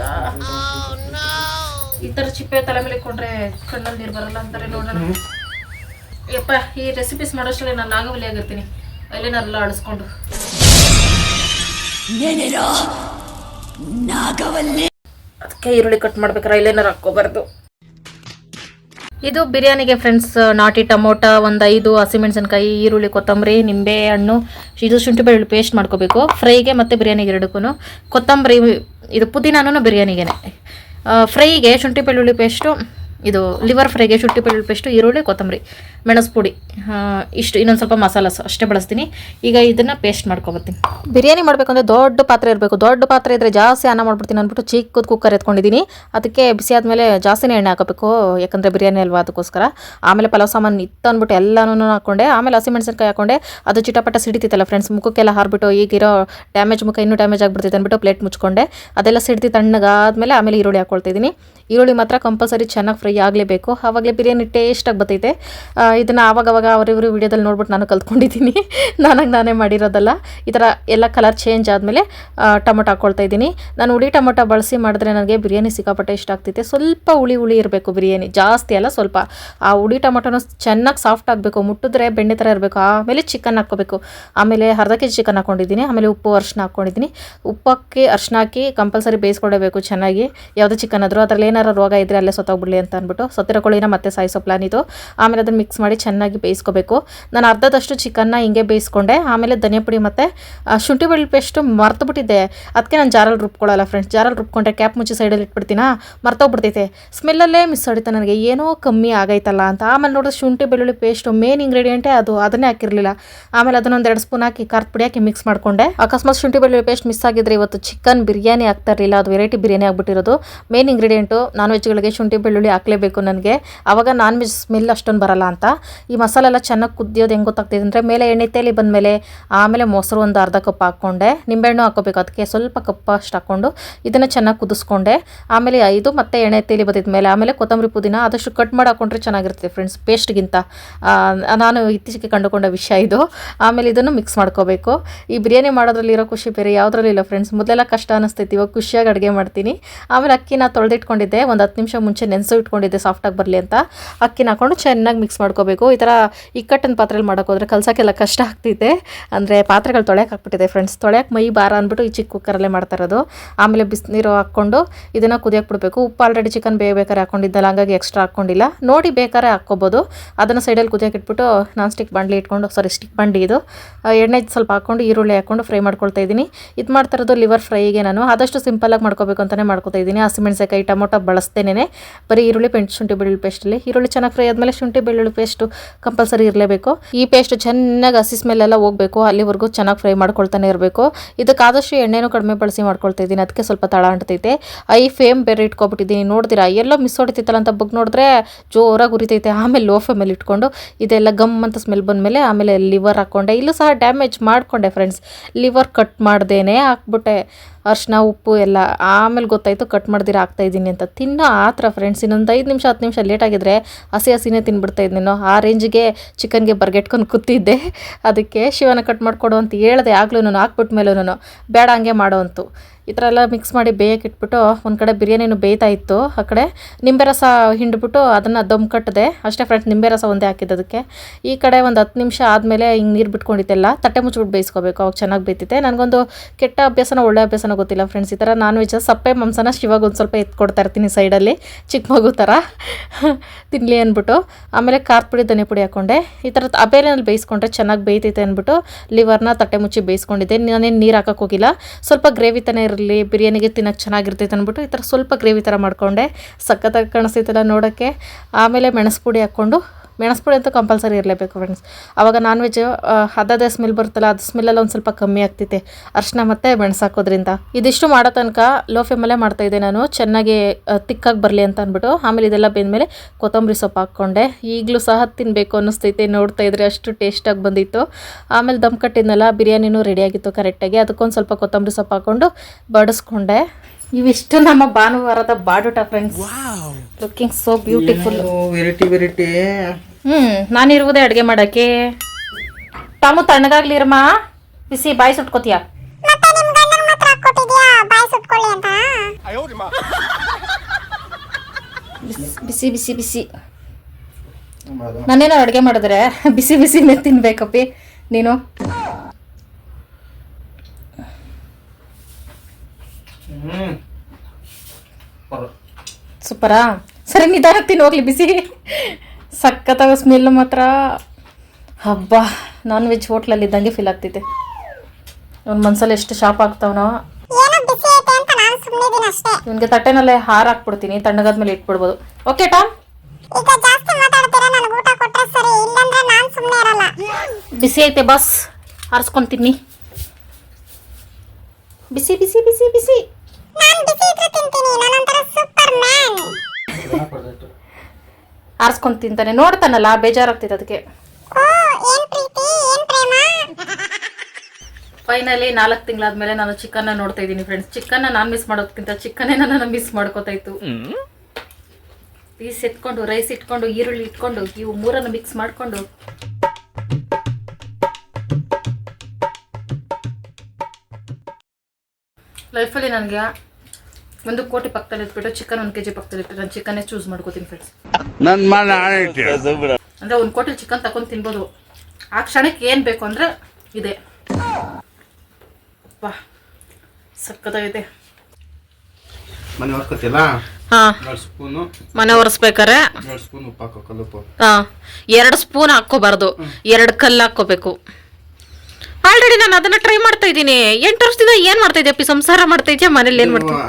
ಈ ಥರ ಚಿಪ್ಪೆ ತಲೆ ಮೇಲೆ ಕೊಟ್ರೆ ಕಣ್ಣಲ್ಲಿ ನೀರು ಬರಲ್ಲ ಅಂತಾರೆ ನೋಡೋಣ. ಯಪ್ಪ ಈ ರೆಸಿಪೀಸ್ ಮಾಡೋಷ್ಟರಲ್ಲಿ ನಾನು ನಾಗವಲ್ಲಿ ಆಗಿರ್ತೀನಿ. ಐಲೇನರೆಲ್ಲ ಅಳಿಸ್ಕೊಂಡು. ಅದಕ್ಕೆ ಈರುಳ್ಳಿ ಕಟ್ ಮಾಡ್ಬೇಕಾರೆ, ಇಲ್ಲೇನಾರ ಹಾಕ್ಕೋಬಾರ್ದು. ಇದು ಬಿರಿಯಾನಿಗೆ ಫ್ರೆಂಡ್ಸ್ ನಾಟಿ ಟೊಮೊಟೊ ಒಂದು ಐದು, ಹಸಿಮೆಣಸಿನ್ಕಾಯಿ, ಈರುಳ್ಳಿ, ಕೊತ್ತಂಬರಿ, ನಿಂಬೆ ಹಣ್ಣು, ಇದು ಶುಂಠಿ ಬೆಳ್ಳುಳ್ಳಿ ಪೇಸ್ಟ್ ಮಾಡ್ಕೋಬೇಕು. ಫ್ರೈಗೆ ಮತ್ತು ಬಿರಿಯಾನಿಗೆ ಎರಡಕ್ಕೂ ಕೊತ್ತಂಬರಿ, ಇದು ಪುದೀನಾನು ಬಿರಿಯಾನಿಗೆ ಫ್ರೈಗೆ ಶುಂಠಿ ಬೆಳ್ಳುಳ್ಳಿ ಪೇಸ್ಟು ಇದು ಲಿವರ್ ಫ್ರೈಗೆ ಶುಂಠಿ ಬೆಳ್ಳುಳ್ಳಿ ಪೇಸ್ಟು ಈರುಳ್ಳಿ, ಕೊತ್ತಂಬರಿ ಮೆಣಸು ಪುಡಿ ಇಷ್ಟು, ಇನ್ನೊಂದು ಸ್ವಲ್ಪ ಮಸಾಲಸ್ ಅಷ್ಟೇ ಬಳಸ್ತೀನಿ. ಈಗ ಇದನ್ನು ಪೇಸ್ಟ್ ಮಾಡ್ಕೊಬರ್ತೀನಿ ಬಿರಿಯಾನಿ ಮಾಡಬೇಕಂದ್ರೆ ದೊಡ್ಡ ಪಾತ್ರೆ ಇರಬೇಕು. ದೊಡ್ಡ ಪಾತ್ರೆ ಇದ್ದರೆ ಜಾಸ್ತಿ ಅನ್ನ ಮಾಡ್ಬಿಡ್ತೀನಿ ಅಂದ್ಬಿಟ್ಟು ಚಿಕ್ಕದ ಕುಕ್ಕರ್ ಎತ್ಕೊಂಡಿದ್ದೀನಿ ಅದಕ್ಕೆ ಬಿಸಿ ಆದಮೇಲೆ ಜಾಸ್ತಿನೇ ಎಣ್ಣೆ ಹಾಕಬೇಕು, ಯಾಕಂದರೆ ಬಿರಿಯಾನಿ ಅಲ್ವಾ ಅದಕ್ಕೋಸ್ಕರ. ಆಮೇಲೆ ಪಲಾವ್ ಸಾಮಾನು ಇತ್ತು ಅಂದ್ಬಿಟ್ಟು ಎಲ್ಲನೂ ಹಾಕೊಂಡೆ. ಆಮೇಲೆ ಹಸಿಮೆಣಸಿನ್ಕಾಯಿ ಹಾಕೊಂಡೆ. ಅದು ಚಿಟಪಟ ಸಿಡಿತಿತ್ತಲ್ಲ ಫ್ರೆಂಡ್ಸ್ ಮುಖಕ್ಕೆಲ್ಲ ಹಾರ್ಬಿಟ್ಟು ಈಗಿರೋ ಡ್ಯಾಮೇಜ್ ಮುಖ ಇನ್ನೂ ಡ್ಯಾಮೇಜ್ ಆಗಿಬಿಡ್ತೈತೆ ಅಂದ್ಬಿಟ್ಟು ಪ್ಲೇಟ್ ಮುಚ್ಕೊಂಡೆ. ಅದೆಲ್ಲ ಸಿಡ್ತಿ ತಣ್ಣಗಾದ್ಮೇಲೆ ಆಮೇಲೆ ಈರುಳ್ಳಿ ಹಾಕ್ಕೊಳ್ತಿದ್ದೀನಿ ಈರುಳ್ಳಿ ಮಾತ್ರ ಕಂಪಲ್ಸರಿ ಚೆನ್ನಾಗಿ ಫ್ರೈ ಆಗಲೇಬೇಕು. ಆವಾಗಲೇ ಬಿರಿಯಾನಿ ಟೇಸ್ಟಾಗಿ ಬರ್ತೈತೆ. ಇದನ್ನು ಆವಾಗವಾಗ ಅವರಿವರು ವಿಡಿಯೋದಲ್ಲಿ ನೋಡ್ಬಿಟ್ಟು ನಾನು ಕಲ್ತ್ಕೊಂಡಿದ್ದೀನಿ. *laughs* ನನಗೆ ನಾನೇ ಮಾಡಿರೋದಲ್ಲ. ಈ ಥರ ಎಲ್ಲ ಕಲರ್ ಚೇಂಜ್ ಆದಮೇಲೆ ಟೊಮೊಟೊ ಹಾಕ್ಕೊಳ್ತಾ ಇದ್ದೀನಿ. ನಾನು ಹುಳಿ ಟೊಮೊಟೊ ಬಳಸಿ ಮಾಡಿದ್ರೆ ನನಗೆ ಬಿರಿಯಾನಿ ಸಿಕ್ಕಾಪಟ್ಟೆ ಇಷ್ಟ ಆಗ್ತೈತೆ ಸ್ವಲ್ಪ ಹುಳಿ ಹುಳಿ ಇರಬೇಕು ಬಿರಿಯಾನಿ. ಜಾಸ್ತಿ ಅಲ್ಲ, ಸ್ವಲ್ಪ. ಆ ಹುಳಿ ಟೊಮೊಟೊನ ಚೆನ್ನಾಗಿ ಸಾಫ್ಟ್ ಆಗಬೇಕು. ಮುಟ್ಟಿದ್ರೆ ಬೆಣ್ಣೆ ಥರ ಇರಬೇಕು. ಆಮೇಲೆ ಚಿಕನ್ ಹಾಕ್ಕೋಬೇಕು. ಆಮೇಲೆ ಅರ್ಧ ಕೆ ಜಿ ಚಿಕನ್ ಹಾಕ್ಕೊಂಡಿದ್ದೀನಿ ಆಮೇಲೆ ಉಪ್ಪು, ಅರ್ಶಿನ ಹಾಕ್ಕೊಂಡಿದ್ದೀನಿ ಉಪ್ಪಕ್ಕೆ, ಅರ್ಶಿನ ಹಾಕಿ ಕಂಪಲ್ಸರಿ ಬೇಯಿಸ್ಕೊಡಬೇಕು ಚೆನ್ನಾಗಿ. ಯಾವುದೇ ಚಿಕನ್ ಆದರೂ. ಅದರಲ್ಲಿ ಏನಾರು ರೋಗ ಇದ್ದರೆ ಅಲ್ಲೇ ಸೊತ್ತೋಗ್ಬಿಡಲಿ ಅಂತ ಅಂದ್ಬಿಟ್ಟು ಸತ್ತಿರೋ ಕೋಳಿನ ಮತ್ತೆ ಸಾಯಿಸೋ ಪ್ಲಾನ್ ಇದು. ಆಮೇಲೆ ಅದನ್ನು ಮಿಕ್ಸ್ ಮಾಡಿ ಚೆನ್ನಾಗಿ ಬೇಯಿಸ್ಕೋಬೇಕು. ನಾನು ಅರ್ಧದಷ್ಟು ಚಿಕನ್ನ ಹಿಂಗೆ ಬೇಯಿಸ್ಕೊಂಡೆ. ಆಮೇಲೆ ಧನಿಯಾ ಪುಡಿ ಮತ್ತು ಶುಂಠಿ ಬೆಳ್ಳುಳ್ಳಿ ಪೇಸ್ಟು ಮರ್ತುಬಿಟ್ಟಿದ್ದೆ ಅದಕ್ಕೆ ನಾನು ಜಾರಲ್ಲಿ ರುಬ್ಕೊಳ್ಳಲ್ಲ ಫ್ರೆಂಡ್ಸ್ ಜಾರಲ್ಲಿ ರುಬ್ಕೊಂಡ್ರೆ ಕ್ಯಾಪ್ ಮುಚ್ಚಿ ಸೈಡಲ್ಲಿ ಇಟ್ಬಿಡ್ತೀನಾ? ಮರ್ತೋಗ್ಬಿಡ್ತೈತೆ. ಸ್ಮೆಲ್ಲಲ್ಲೇ ಮಿಸ್ ಹೊಡಿತಾ ನನಗೆ. ಏನೋ ಕಮ್ಮಿ ಆಗೈತಲ್ಲ ಅಂತ. ಆಮೇಲೆ ನೋಡಿದ್ರೆ ಶುಂಠಿ ಬೆಳ್ಳುಳ್ಳಿ ಪೇಸ್ಟು ಮೇನ್ ಇಂಗ್ರೀಡಿಯೆಂಟೇ ಅದು. ಅದನ್ನೇ ಹಾಕಿರಲಿಲ್ಲ. ಆಮೇಲೆ ಅದನ್ನೊಂದು ಎರಡು ಸ್ಪೂನ್ ಹಾಕಿ ಖಾರದ ಪುಡಿ ಹಾಕಿ ಮಿಕ್ಸ್ ಮಾಡಿಕೊಂಡೆ. ಅಕಸ್ಮಾತ್ ಶುಂಠಿ ಬೆಳ್ಳುಳ್ಳಿ ಪೇಸ್ಟ್ ಮಿಸ್ ಆಗಿದ್ರೆ ಇವತ್ತು ಚಿಕನ್ ಬಿರಿಯಾನಿ ಆಗ್ತಾ ಇರಲಿಲ್ಲ. ಅದು ವೆರೈಟಿ ಬಿರಿಯಾನಿ ಆಗ್ಬಿಟ್ಟಿರೋದು. ಮೇನ್ ಇಂಗ್ರೀಡಿಯೆಂಟು ನಾನ್ ವೆಜ್ಗಳಿಗೆ ಶುಂಠಿ ಬೆಳ್ಳುಳ್ಳಿ ಹಾಕಿ ಹಾಕಲೇಬೇಕು ನನಗೆ. ಆವಾಗ ನಾನ್ ವೆಜ್ ಸ್ಮೆಲ್ ಅಷ್ಟೊಂದು ಬರಲ್ಲ ಅಂತ. ಈ ಮಸಾಲೆ ಎಲ್ಲ ಚೆನ್ನಾಗಿ ಕುದಿಯೋದು ಹೆಂಗೆ ಗೊತ್ತಾಗ್ತಿದೆ ಅಂದರೆ ಮೇಲೆ ಎಣ್ಣೆ ತೇಲಿ ಬಂದಮೇಲೆ ಆಮೇಲೆ ಮೊಸರು ಒಂದು ಅರ್ಧ ಕಪ್ ಹಾಕ್ಕೊಂಡೆ. ನಿಂಬೆಹಣ್ಣು ಹಾಕೋಬೇಕು ಅದಕ್ಕೆ ಸ್ವಲ್ಪ ಕಪ್ ಅಷ್ಟು ಹಾಕ್ಕೊಂಡು ಇದನ್ನು ಚೆನ್ನಾಗಿ ಕುದಿಸ್ಕೊಂಡೆ. ಆಮೇಲೆ ಐದು ಮತ್ತೆ ಎಣ್ಣೆ ತೇಲಿ ಬಂದಿದ್ಮೇಲೆ ಆಮೇಲೆ ಕೊತ್ತಂಬರಿ ಪುದೀನ ಆದಷ್ಟು ಕಟ್ ಮಾಡಿ ಹಾಕೊಂಡ್ರೆ ಚೆನ್ನಾಗಿರ್ತದೆ ಫ್ರೆಂಡ್ಸ್ ಪೇಸ್ಟ್ಗಿಂತ. ನಾನು ಇತ್ತೀಚೆಗೆ ಕಂಡುಕೊಂಡ ವಿಷಯ ಇದು. ಆಮೇಲೆ ಇದನ್ನು ಮಿಕ್ಸ್ ಮಾಡ್ಕೋಬೇಕು. ಈ ಬಿರಿಯಾನಿ ಮಾಡೋದ್ರಲ್ಲಿ ಇರೋ ಖುಷಿ ಬೇರೆ ಯಾವುದ್ರಲ್ಲಿ ಇಲ್ಲ ಫ್ರೆಂಡ್ಸ್ ಮೊದಲೆಲ್ಲ ಕಷ್ಟ ಅನ್ನಿಸ್ತೈತಿ ಇವಾಗ ಖುಷಿಯಾಗಿ ಅಡುಗೆ ಮಾಡ್ತೀನಿ. ಆಮೇಲೆ ಅಕ್ಕಿನ ತೊಳೆದಿಟ್ಕೊಂಡಿದ್ದೆ. ಒಂದು ಹತ್ತು ನಿಮಿಷ ಮುಂಚೆ ನೆನೆಸು ಇಟ್ಕೊಂಡಿದ್ದೆ ಸಾಫ್ಟಾಗಿ ಬರಲಿ ಅಂತ. ಅಕ್ಕಿನ ಹಾಕೊಂಡು ಚೆನ್ನಾಗಿ ಮಿಕ್ಸ್ ಮಾಡ್ಕೋಬೇಕು. ಈ ಥರ ಇಕ್ಕಟ್ಟಿನ ಪಾತ್ರೆಯಲ್ಲಿ ಮಾಡೋಕ್ಕೋದ್ರೆ ಕಲ್ಸೋಕ್ಕೆಲ್ಲ ಕಷ್ಟ ಆಗ್ತಿದೆ. ಅಂದರೆ ಪಾತ್ರೆಗಳು ತೊಳೆಯಕ್ಕೆ ಹಾಕ್ಬಿಟ್ಟಿದೆ ಫ್ರೆಂಡ್ಸ್ ತೊಳೆಯಕ್ಕೆ ಮೈ ಬಾರ ಅಂದ್ಬಿಟ್ಟು ಈ ಚಿಕ್ಕ ಕುಕ್ಕರಲ್ಲೇ ಮಾಡ್ತಾ ಇರೋದು. ಆಮೇಲೆ ಬಿಸಿನೀರು ಹಾಕ್ಕೊಂಡು ಇದನ್ನು ಕುದಿಯಕ್ಕೆ ಬಿಡಬೇಕು. ಉಪ್ಪು ಆಲ್ರೆಡಿ ಚಿಕನ್ ಬೇಯಬೇಕಾದ್ರೆ ಹಾಕೊಂಡಿದ್ದಲ್ಲ, ಹಂಗಾಗಿ ಎಕ್ಸ್ಟ್ರಾ ಹಾಕ್ಕೊಂಡಿಲ್ಲ ನೋಡಿ ಬೇಕಾದ್ರೆ ಹಾಕ್ಕೋಬೋದು. ಅದನ್ನು ಸೈಡಲ್ಲಿ ಕುದಿಯಕ್ಕೆ ಇಟ್ಬಿಟ್ಟು ನಾನ್ ಸ್ಟಿಕ್ ಬಂಡ್ಲಿ ಇಟ್ಕೊಂಡು ಸಾರಿ ಸ್ಟಿಕ್ ಬಂಡಿ ಇದು. ಎಣ್ಣೆ ಸ್ವಲ್ಪ ಹಾಕ್ಕೊಂಡು, ಈರುಳ್ಳಿ ಹಾಕ್ಕೊಂಡು ಫ್ರೈ ಮಾಡ್ಕೊಳ್ತಾ ಇದ್ದೀನಿ. ಇದು ಮಾಡ್ತಾ ಇರೋದು ಲಿವರ್ ಫ್ರೈಗೆ ನಾನು. ಆದಷ್ಟು ಸಿಂಪಲ್ಲಾಗಿ ಮಾಡ್ಕೋಬೇಕು ಅಂತಲೇ ಮಾಡ್ಕೊತಾ ಇದ್ದೀನಿ. ಹಸಿಮೆಣಸಿನಕಾಯಿ ಟೊಮೊಟೊ ಬಳಸ್ತೇನೆ ಬರೀ ಈರುಳ್ಳಿ ಪೆಂಟ್ ಶುಂಠಿ ಬೆಳ್ಳುಳ್ಳಿ ಪೇಸ್ಟಲ್ಲಿ ಈರುಳ್ಳಿ ಚೆನ್ನಾಗಿ ಫ್ರೈ ಆದಮೇಲೆ ಶುಂಠಿ ಬೆಳ್ಳುಳ್ಳಿ ಪೇಸ್ಟು ಕಂಪಲ್ಸರಿ ಇರಲೇಬೇಕು. ಈ ಪೇಸ್ಟ್ ಚೆನ್ನಾಗಿ ಹಸಿ ಸ್ಮೆಲ್ ಎಲ್ಲ ಹೋಗಬೇಕು. ಅಲ್ಲಿವರೆಗೂ ಚೆನ್ನಾಗಿ ಫ್ರೈ ಮಾಡ್ಕೊಳ್ತಾನೆ ಇರಬೇಕು. ಇದಕ್ಕೆ ಆದಷ್ಟು ಎಣ್ಣೆನೂ ಕಡಿಮೆ ಬಳಸಿ ಮಾಡ್ಕೊಳ್ತಾ ಇದ್ದೀನಿ. ಅದಕ್ಕೆ ಸ್ವಲ್ಪ ತಳ ಅಂಟತೈತೆ. ಐ ಫೇಮ್ ಬೇರೆ ಇಟ್ಕೊಬಿಟ್ಟಿದ್ದೀನಿ. ನೋಡ್ತೀರಾ? ಎಲ್ಲೋ ಮಿಸ್ ಹೊಡಿತೈತಲ್ಲ ಅಂತ ಬಗ್ ನೋಡಿದ್ರೆ ಜೋರಾಗಿ ಉರಿತೈತೆ. ಆಮೇಲೆ ಲೋ ಫೇಮಲ್ಲಿ ಇಟ್ಕೊಂಡು ಇದೆಲ್ಲ ಗಮ್ ಅಂತ ಸ್ಮೆಲ್ ಬಂದಮೇಲೆ ಆಮೇಲೆ ಲಿವರ್ ಹಾಕ್ಕೊಂಡೆ ಇಲ್ಲೂ ಸಹ ಡ್ಯಾಮೇಜ್ ಮಾಡಿಕೊಂಡೆ ಫ್ರೆಂಡ್ಸ್ ಲಿವರ್ ಕಟ್ ಮಾಡ್ದೇನೆ. ಹಾಕ್ಬಿಟ್ಟೆ. ಅರ್ಶಿನ, ಉಪ್ಪು ಎಲ್ಲ ಆಮೇಲೆ ಗೊತ್ತಾಯಿತು ಕಟ್ ಮಾಡ್ದಿರ ಹಾಕ್ತಾ ಇದ್ದೀನಿ ಅಂತ. ತಿನ್ನೋ ಆ ಥರ ಫ್ರೆಂಡ್ಸ್ ಇನ್ನೊಂದು ಐದು ನಿಮಿಷ, ಹತ್ತು ನಿಮಿಷ ಲೇಟ್ ಆಗಿದ್ರೆ ಹಸಿ ಹಸಿನೇ ತಿನ್ಬಿಡ್ತಾ ಇದ್ದೀನೋ ಆ ರೇಂಜ್ಗೆ ಚಿಕನ್ಗೆ ಬರ್ಗೆಟ್ಕೊಂಡು ಕೂತಿದ್ದೆ. ಅದಕ್ಕೆ ಶಿವನ ಕಟ್ ಮಾಡಿಕೊಡು ಅಂತ ಹೇಳಿದೆ. ಆಗ್ಲೂ ಹಾಕ್ಬಿಟ್ಟ ಮೇಲೂ ಬೇಡ ಹಂಗೆ ಮಾಡೋ ಅಂತು. ಈ ಥರ ಎಲ್ಲ ಮಿಕ್ಸ್ ಮಾಡಿ ಬೇಯಕ್ಕೆ ಇಟ್ಬಿಟ್ಟು ಒಂದು ಕಡೆ ಬಿರಿಯಾನಿನೂ ಬೇಯ್ತಾ ಇತ್ತು ಆ ಕಡೆ. ನಿಂಬೆ ರಸ ಹಿಂಡ್ಬಿಟ್ಟು ಅದನ್ನು ದಮ್ ಕಟ್ಟಿದೆ ಅಷ್ಟೇ ಫ್ರೆಂಡ್ಸ್ ನಿಂಬೆ ರಸ ಒಂದೇ ಹಾಕಿದ್ದು ಅದಕ್ಕೆ. ಈ ಕಡೆ ಒಂದು ಹತ್ತು ನಿಮಿಷ ಆದಮೇಲೆ ಹಿಂಗೆ ನೀರು ಬಿಟ್ಕೊಂಡಿದ್ದೆಲ್ಲ ತಟ್ಟೆ ಮುಚ್ಚಿಬಿಟ್ಟು ಬೇಯಿಸ್ಕೋಬೇಕು, ಅವಾಗ ಚೆನ್ನಾಗಿ ಬೇಯ್ತಿದೆ ನನಗೊಂದು ಕೆಟ್ಟ ಅಭ್ಯಾಸನ ಒಳ್ಳೆ ಅಭ್ಯಾಸನ ಗೊತ್ತಿಲ್ಲ ಫ್ರೆಂಡ್ಸ್ ಈ ಥರ ನಾನ್ ವೆಜ್ ಸಪ್ಪೆ ಮಾಂಸನ ಶಿವಾಗ ಒಂದು ಸ್ವಲ್ಪ ಎತ್ಕೊಡ್ತಾ ಇರ್ತೀನಿ ಸೈಡಲ್ಲಿ, ಚಿಕ್ಕ ಮಗು ಥರ. *laughs* ತಿನ್ನಲಿ ಅಂದ್ಬಿಟ್ಟು ಆಮೇಲೆ ಖಾರ ಪುಡಿ, ಧನಿ ಪುಡಿ ಹಾಕ್ಕೊಂಡೆ ಈ ಥರ ಅಬೇಲೆನಲ್ಲಿ ಬೇಯಿಸ್ಕೊಂಡ್ರೆ ಚೆನ್ನಾಗಿ ಬೇಯ್ತೈತೆ ಅಂದ್ಬಿಟ್ಟು ಲಿವರ್ನ ತಟ್ಟೆ ಮುಚ್ಚಿ ಬೇಯಿಸ್ಕೊಂಡಿದ್ದೆ. ನಾನೇನು ನೀರು ಹಾಕೋಕ್ಕೋಗಿಲ್ಲ ಸ್ವಲ್ಪ ಗ್ರೇವಿ ತಾನೇ ಇರಲಿ ಬಿರಿಯಾನಿಗೆ ತಿನ್ನೋಕ್ಕೆ ಚೆನ್ನಾಗಿರ್ತೈತೆ ಅಂದ್ಬಿಟ್ಟು ಈ ಥರ ಸ್ವಲ್ಪ ಗ್ರೇವಿ ಥರ ಮಾಡ್ಕೊಂಡೆ. ಸಖತ್ತಾಗಿ ಕಾಣಿಸ್ತೈತಲ್ಲ ನೋಡೋಕ್ಕೆ. ಆಮೇಲೆ ಮೆಣಸು ಪುಡಿ ಹಾಕ್ಕೊಂಡು ಮೆಣಸು ಪುಡಿ ಅಂತೂ ಕಂಪಲ್ಸರಿ ಇರಲೇಬೇಕು ಫ್ರೆಂಡ್ಸ್ ಆವಾಗ ನಾನ್ ವೆಜ್ ಹದದ ಸ್ಮೆಲ್ ಬರುತ್ತಲ್ಲ ಅದು ಸ್ಮೆಲ್ಲೆಲ್ಲ ಒಂದು ಸ್ವಲ್ಪ ಕಮ್ಮಿ ಆಗ್ತೈತೆ. ಅರ್ಶಿನ ಮತ್ತು ಮೆಣಸು ಹಾಕೋದ್ರಿಂದ. ಇದಿಷ್ಟು ಮಾಡೋ ತನಕ ಲೋ ಫ್ಲೇಮಲ್ಲೇ ಮಾಡ್ತಾಯಿದ್ದೆ ನಾನು. ಚೆನ್ನಾಗಿ ತಿಕ್ಕಾಗಿ ಬರಲಿ ಅಂತ ಅಂದ್ಬಿಟ್ಟು ಆಮೇಲೆ ಇದೆಲ್ಲ ಬೆಂದಮೇಲೆ ಕೊತ್ತಂಬರಿ ಸೊಪ್ಪು ಹಾಕ್ಕೊಂಡೆ. ಈಗಲೂ ಸಹ ತಿನ್ನಬೇಕು ಅನ್ನಿಸ್ತೈತೆ ನೋಡ್ತಾ ಇದ್ರೆ ಅಷ್ಟು ಟೇಸ್ಟಾಗಿ ಬಂದಿತ್ತು. ಆಮೇಲೆ ದಮ್ ಕಟ್ಟಿದ್ನಲ್ಲ ಬಿರಿಯಾನಿನೂ ರೆಡಿಯಾಗಿತ್ತು ಕರೆಕ್ಟಾಗಿ ಅದಕ್ಕೊಂದು ಸ್ವಲ್ಪ ಕೊತ್ತಂಬರಿ ಸೊಪ್ಪು ಹಾಕ್ಕೊಂಡು ಬಡಿಸ್ಕೊಂಡೆ. ಇವಿಷ್ಟು ನಮ್ಮ ಭಾನುವಾರದ ಬಾಡೂಟ friends looking so beautiful variety variety hmm ನಾನಿರುವುದೇ ಅಡುಗೆ ಮಾಡಕ್ಕೆ. ತಾಮು ತಣ್ಣಗಾಗ್ಲಿರಮ್ಮ. ಬಿಸಿ ಬಾಯಿ ಸುಟ್ಕೋತೀಯ? ಮತ್ತೆ ನಿಮ್ ಗಂಡನ್ ಮಾತ್ರ ಹಾಕ್ಕೊಟ್ಟಿದ್ಯಾ? ಬಾಯಿ ಸುಟ್ಕೊಳ್ಳಿ ಅಂತ? ಬಿಸಿ ಬಿಸಿ ಬಿಸಿ ನಾನೇನೋ ಅಡುಗೆ ಮಾಡಿದ್ರೆ *laughs* ಬಿಸಿ ಬಿಸಿನೇ ತಿನ್ಬೇಕಪ್ಪಿ. ನೀನು? ಹ್ಮ್. ಸೂಪರಾ? ಸರಿ ನಿಧಾನಕ್ಕೆ ತಿನ್ನು ಹೋಗ್ಲಿ ಬಿಸಿ. ಸಖತ್ತಾಗ ಸ್ಮೆಲ್ ಮಾತ್ರ. ಹಬ್ಬ ನಾನ್ ವೆಜ್ ಹೋಟ್ಲಲ್ಲಿ ಇದ್ದಂಗೆ ಫೀಲ್ ಆಗ್ತಿದೆ. ಅವ್ನ ಮನ್ಸಲ್ಲಿ ಎಷ್ಟು ಶಾಪ್ ಆಗ್ತಾವನೋ. ಏನೋ ಬಿಸಿ ಐತೆ ಅಂತ ನಾನು ಸುಮ್ಮನಿದ್ದೀನಿ ಅಷ್ಟೇ. ಇವನಿಗೆ ತಟ್ಟೆನಲ್ಲೇ ಹಾರ ಹಾಕ್ಬಿಡ್ತೀನಿ ತಣ್ಣಗಾದ್ಮೇಲೆ ಇಟ್ಬಿಡ್ಬೋದು. ಓಕೆ ಟಾಮ್ ಈಗ ಜಾಸ್ತಿ ಮಾತಾಡ್ತೀರಾ? ನನ್ನ ಊಟ ಕೊಟ್ರೆ ಸರಿ ಇಲ್ಲಂದ್ರೆ ನಾನು ಸುಮ್ಮನೆ ಇರಲ್ಲ. ಬಿಸಿ ಐತೆ ಬಸ್ ಆರಿಸ್ಕೊಂತೀನಿ ಬಿಸಿ ಬಿಸಿ ಬಿಸಿ ಬಿಸಿ ನಾನು ಬಿಸಿ ಇದ್ರೆ ತಿಂತೀನಿ ನಾನೊಂಥರ ಸೂಪರ್ ಮ್ಯಾನ್ ಆರಿಸ್ಕೊಂಡು ತಿಂತಾನೆ. ನೋಡ್ತಾನಲ್ಲ ಬೇಜಾರಾಗ್ತಿತ್ತು ಅದಕ್ಕೆ. ಓ ಏನ್ ಪ್ರೀತಿ? ಏನ್ ಪ್ರೇಮ? ಫೈನಲಿ ನಾಲ್ಕು ತಿಂಗಳಾದ್ಮೇಲೆ ನಾನು ಚಿಕನ್ನ ನೋಡ್ತಾ ಇದ್ದೀನಿ ಫ್ರೆಂಡ್ಸ್ ಚಿಕನ್ನ ನಾನು ಮಿಸ್ ಮಾಡೋದಕ್ಕಿಂತ ಚಿಕನ್ನೇ ನಾನು ಮಿಸ್ ಮಾಡ್ಕೋತಾ ಇತ್ತು ಪೀಸ್ ಎತ್ಕೊಂಡು ರೈಸ್ ಇಟ್ಕೊಂಡು ಈರುಳ್ಳಿ ಇಟ್ಕೊಂಡು ಇವು ಮೂರನ್ನು ಮಿಕ್ಸ್ ಮಾಡಿಕೊಂಡು. ಲೈಫಲ್ಲಿ ನನಗೆ ಒಂದು ಕೋಟಿ ಪಕ್ಕದಲ್ಲಿ ಇಟ್ಬಿಟ್ಟು ಚಿಕನ್ ಒಂದ್ ಕೆಜಿ ಪಕ್ಕದಲ್ಲಿ ಇಟ್ಟು ನಾನು ಚಿಕನ್ನೇ ಚೂಸ್ ಮಾಡ್ಕೋತೀನಿ ಫ್ರೆಂಡ್ಸ್ ಅಂದ್ರೆ ಒಂದ್ ಆಣೈತಿ ಅಂದರೆ ಒಂದು ಕೋಟಿ ಚಿಕನ್ ತಕೊಂಡ್ ತಿನ್ಬೋದು. ಆ ಕ್ಷಣಕ್ಕೆ ಏನು ಬೇಕು ಅಂದ್ರೆ ಇದೆ. ವಾ ಸಕ್ಕತ್ತಾಗೈತೆ ಮನೆ ಹೊರ್ಕೋತಿಲ್ಲ ಹಾಂ. ಎರಡು ಸ್ಪೂನು. ಮನೆ ಒರೆಸ್ಬೇಕಾರೆ? ಎರಡು ಸ್ಪೂನ್ ಉಪ್ಪು ಹಾಕೋ ಕಲ್ಲುಪ್ಪು. ಹಾಂ. ಎರಡು ಸ್ಪೂನ್ ಹಾಕ್ಕೋಬಾರ್ದು. ಎರಡು ಕಲ್ಲು ಹಾಕ್ಕೋಬೇಕು. ಆಲ್ರೆಡಿ ನಾನು ಅದನ್ನ ಟ್ರೈ ಮಾಡ್ತಾ ಇದ್ದೀನಿ. ಎಂಟು ವರ್ಷದಿಂದ ಏನು ಮಾಡ್ತಾ ಇದ್ದೀಯ ಸಂಸಾರ ಮಾಡ್ತಾ ಇದೆಯಾ? ಮನೇಲಿ ಏನು ಮಾಡ್ತೀನಿ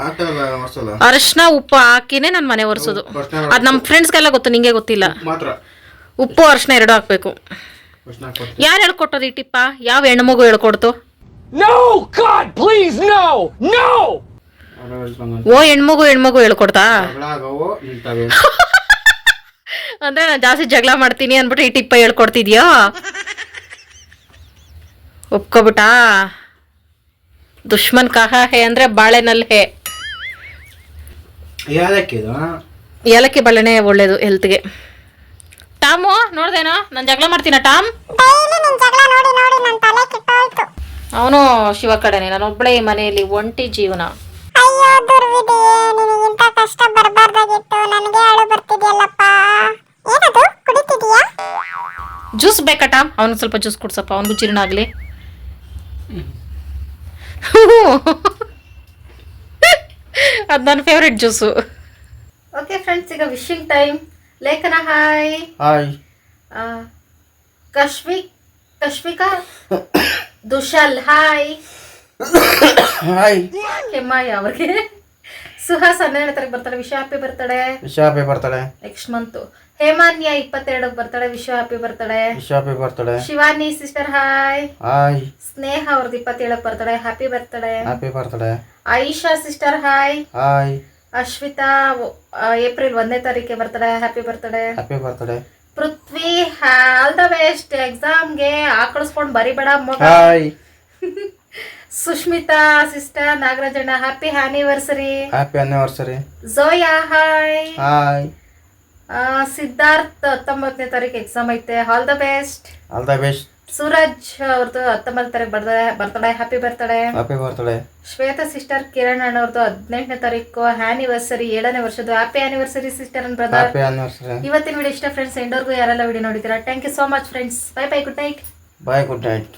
ಅರಶಿನ ಉಪ್ಪು ಹಾಕಿನೇ ನಾನು ಮನೆ ಒರೆಸೋದು. ಅದು ನಮ್ಮ ಫ್ರೆಂಡ್ಸ್ಗೆಲ್ಲ ಗೊತ್ತು ನಿಂಗೆ ಗೊತ್ತಿಲ್ಲ. ಮಾತ್ರ. ಉಪ್ಪು ಅರಶಿನ ಎರಡು ಹಾಕ್ಬೇಕು. ಯಾರು ಹೇಳ್ಕೊಟ್ಟೋದು ಈ ಟಿಪ್ಪ ಯಾವ ಹೆಣ್ಮಗು ಹೇಳ್ಕೊಡ್ತು ಓ ಹೆಣ್ಮಗು ಹೆಣ್ಮಗು ಹೇಳ್ಕೊಡ್ತಾ ಜಗಳ ಆಗವು ನಿಂತವೆ. *laughs* ಅಂದ್ರೆ ನಾನು ಜಾಸ್ತಿ ಜಗಳ ಮಾಡ್ತೀನಿ ಅನ್ಬಿಟ್ಟು ಈ ಟಿಪ್ಪ ಹೇಳ್ಕೊಡ್ತಿದ್ಯಾ ಒಪ್ಕೊಬಿಟ್ಟಾ ದುಶ್ಮನ್ ಕಹ ಹೇ ಅಂದ್ರೆ ಬಾಳೆನಲ್ಲಿ ಹೇ. ಏಲಕ್ಕಿ ಬಾಳೆನೆ ಒಳ್ಳೇದು ಹೆಲ್ತ್ಗೆ ಟಾಮು ನೋಡ್ದೇನೋ? ನನ್ ಜಗಳ ಮಾಡ್ತೀನ ಟಾಮ್? ಅವನು ಶಿವ ಕಡೆನೆ ನಾನು ಒಬ್ಬಳೇ ಈ ಮನೆಯಲ್ಲಿ ಒಂಟಿ ಜೀವನ. ಅಯ್ಯೋ ದುರ್ವಿಧಿ ನಿನಗಿಂತ ಕಷ್ಟ ಬರಬಾರ್ದಾಗಿತ್ತು. ನನಗೆ ಅಳು ಬರ್ತಿದ್ಯಲ್ಲಪ್ಪ. ಏನದು? ಕುಡಿತಿದ್ಯಾ? ಜ್ಯೂಸ್ ಬೇಕಾ ಟಾಮ್? ಅವ್ನಿಗೆ ಸ್ವಲ್ಪ ಜ್ಯೂಸ್ ಕುಡ್ಸಪ್ಪ ಅವನಿಗೂ ಜೀರ್ಣ ಆಗಲಿ *laughs* ಅದು ನನ್ನ ಫೇವ್ರೆಟ್ ಜ್ಯೂಸು ಓಕೆ ಫ್ರೆಂಡ್ಸ್ ಈಗ wishing time Lekhana hi hi Kashmik Kashmika Dushal hi hi ಕೆಮ್ಮಾಯ ಅವ್ರಿಗೆ ಸುಹಾಸ್ ಹನ್ನೆರಡನೇ ತಾರೀಕು ಬರ್ತಾಳೆ ವಿಶ್ವ ಹ್ಯಾಪಿ ಬರ್ತಾಳೆ ವಿಶ್ವ ಹ್ಯಾಪಿ ಬರ್ತಾಳೆ ನೆಕ್ಸ್ಟ್ ಮಂತ್ ಹೇಮಾನ್ಯ ಇಪ್ಪತ್ತೆರಡಕ್ಕೆ ಬರ್ತಾಳೆ ವಿಶ್ವ happy birthday Vishwa happy birthday Shivani sister hi. Hi. Sneha ಅವ್ರದ್ದು ಇಪ್ಪತ್ತೇಳಕ್ಕೆ birthday happy birthday happy birthday Ayesha sister hi. Hi. Ashwitha April ಒಂದನೇ ತಾರೀಕಿಗೆ ಬರ್ತಾಳೆ ಹ್ಯಾಪಿ ಬರ್ತಾಳೆ ಹ್ಯಾಪಿ ಬರ್ತಾಳೆ ಪೃಥ್ವಿ ಆಲ್ ದ ಬೆಸ್ಟ್ ಎಕ್ಸಾಮ್ಗೆ ಆಕಳಿಸ್ಕೊಂಡು ಬರಿಬೇಡ ಮಗ. Hi. *laughs* Sushmita sister ನಾಗರಾಜಣ್ಣ happy anniversary happy anniversary Zoya hi hi Siddharth ಹತ್ತೊಂಬತ್ತನೇ ತಾರೀಕು ಎಕ್ಸಾಮ್ ಐತೆ. All the best all the best Suraj ಅವ್ರದ್ದು ಹತ್ತೊಂಬತ್ತನೇ ತಾರೀಕು birthday birthday happy birthday happy birthday Shweta sister Kiran ಅಣ್ಣವ್ರದ್ದು ಹದಿನೆಂಟನೇ ತಾರೀಕು ಆನಿವರ್ಸರಿ ಏಳನೇ ವರ್ಷದ್ದು. Happy anniversary sister and brother happy anniversary ಇವತ್ತಿನ ವಿಡಿಯೋ ಇಷ್ಟ ಫ್ರೆಂಡ್ಸ್ ಎಂಡೋರ್ಗೂ ಯಾರೆಲ್ಲ ವಿಡಿಯೋ ನೋಡಿದ್ದೀರಾ? Thank you so much friends bye bye good night bye good night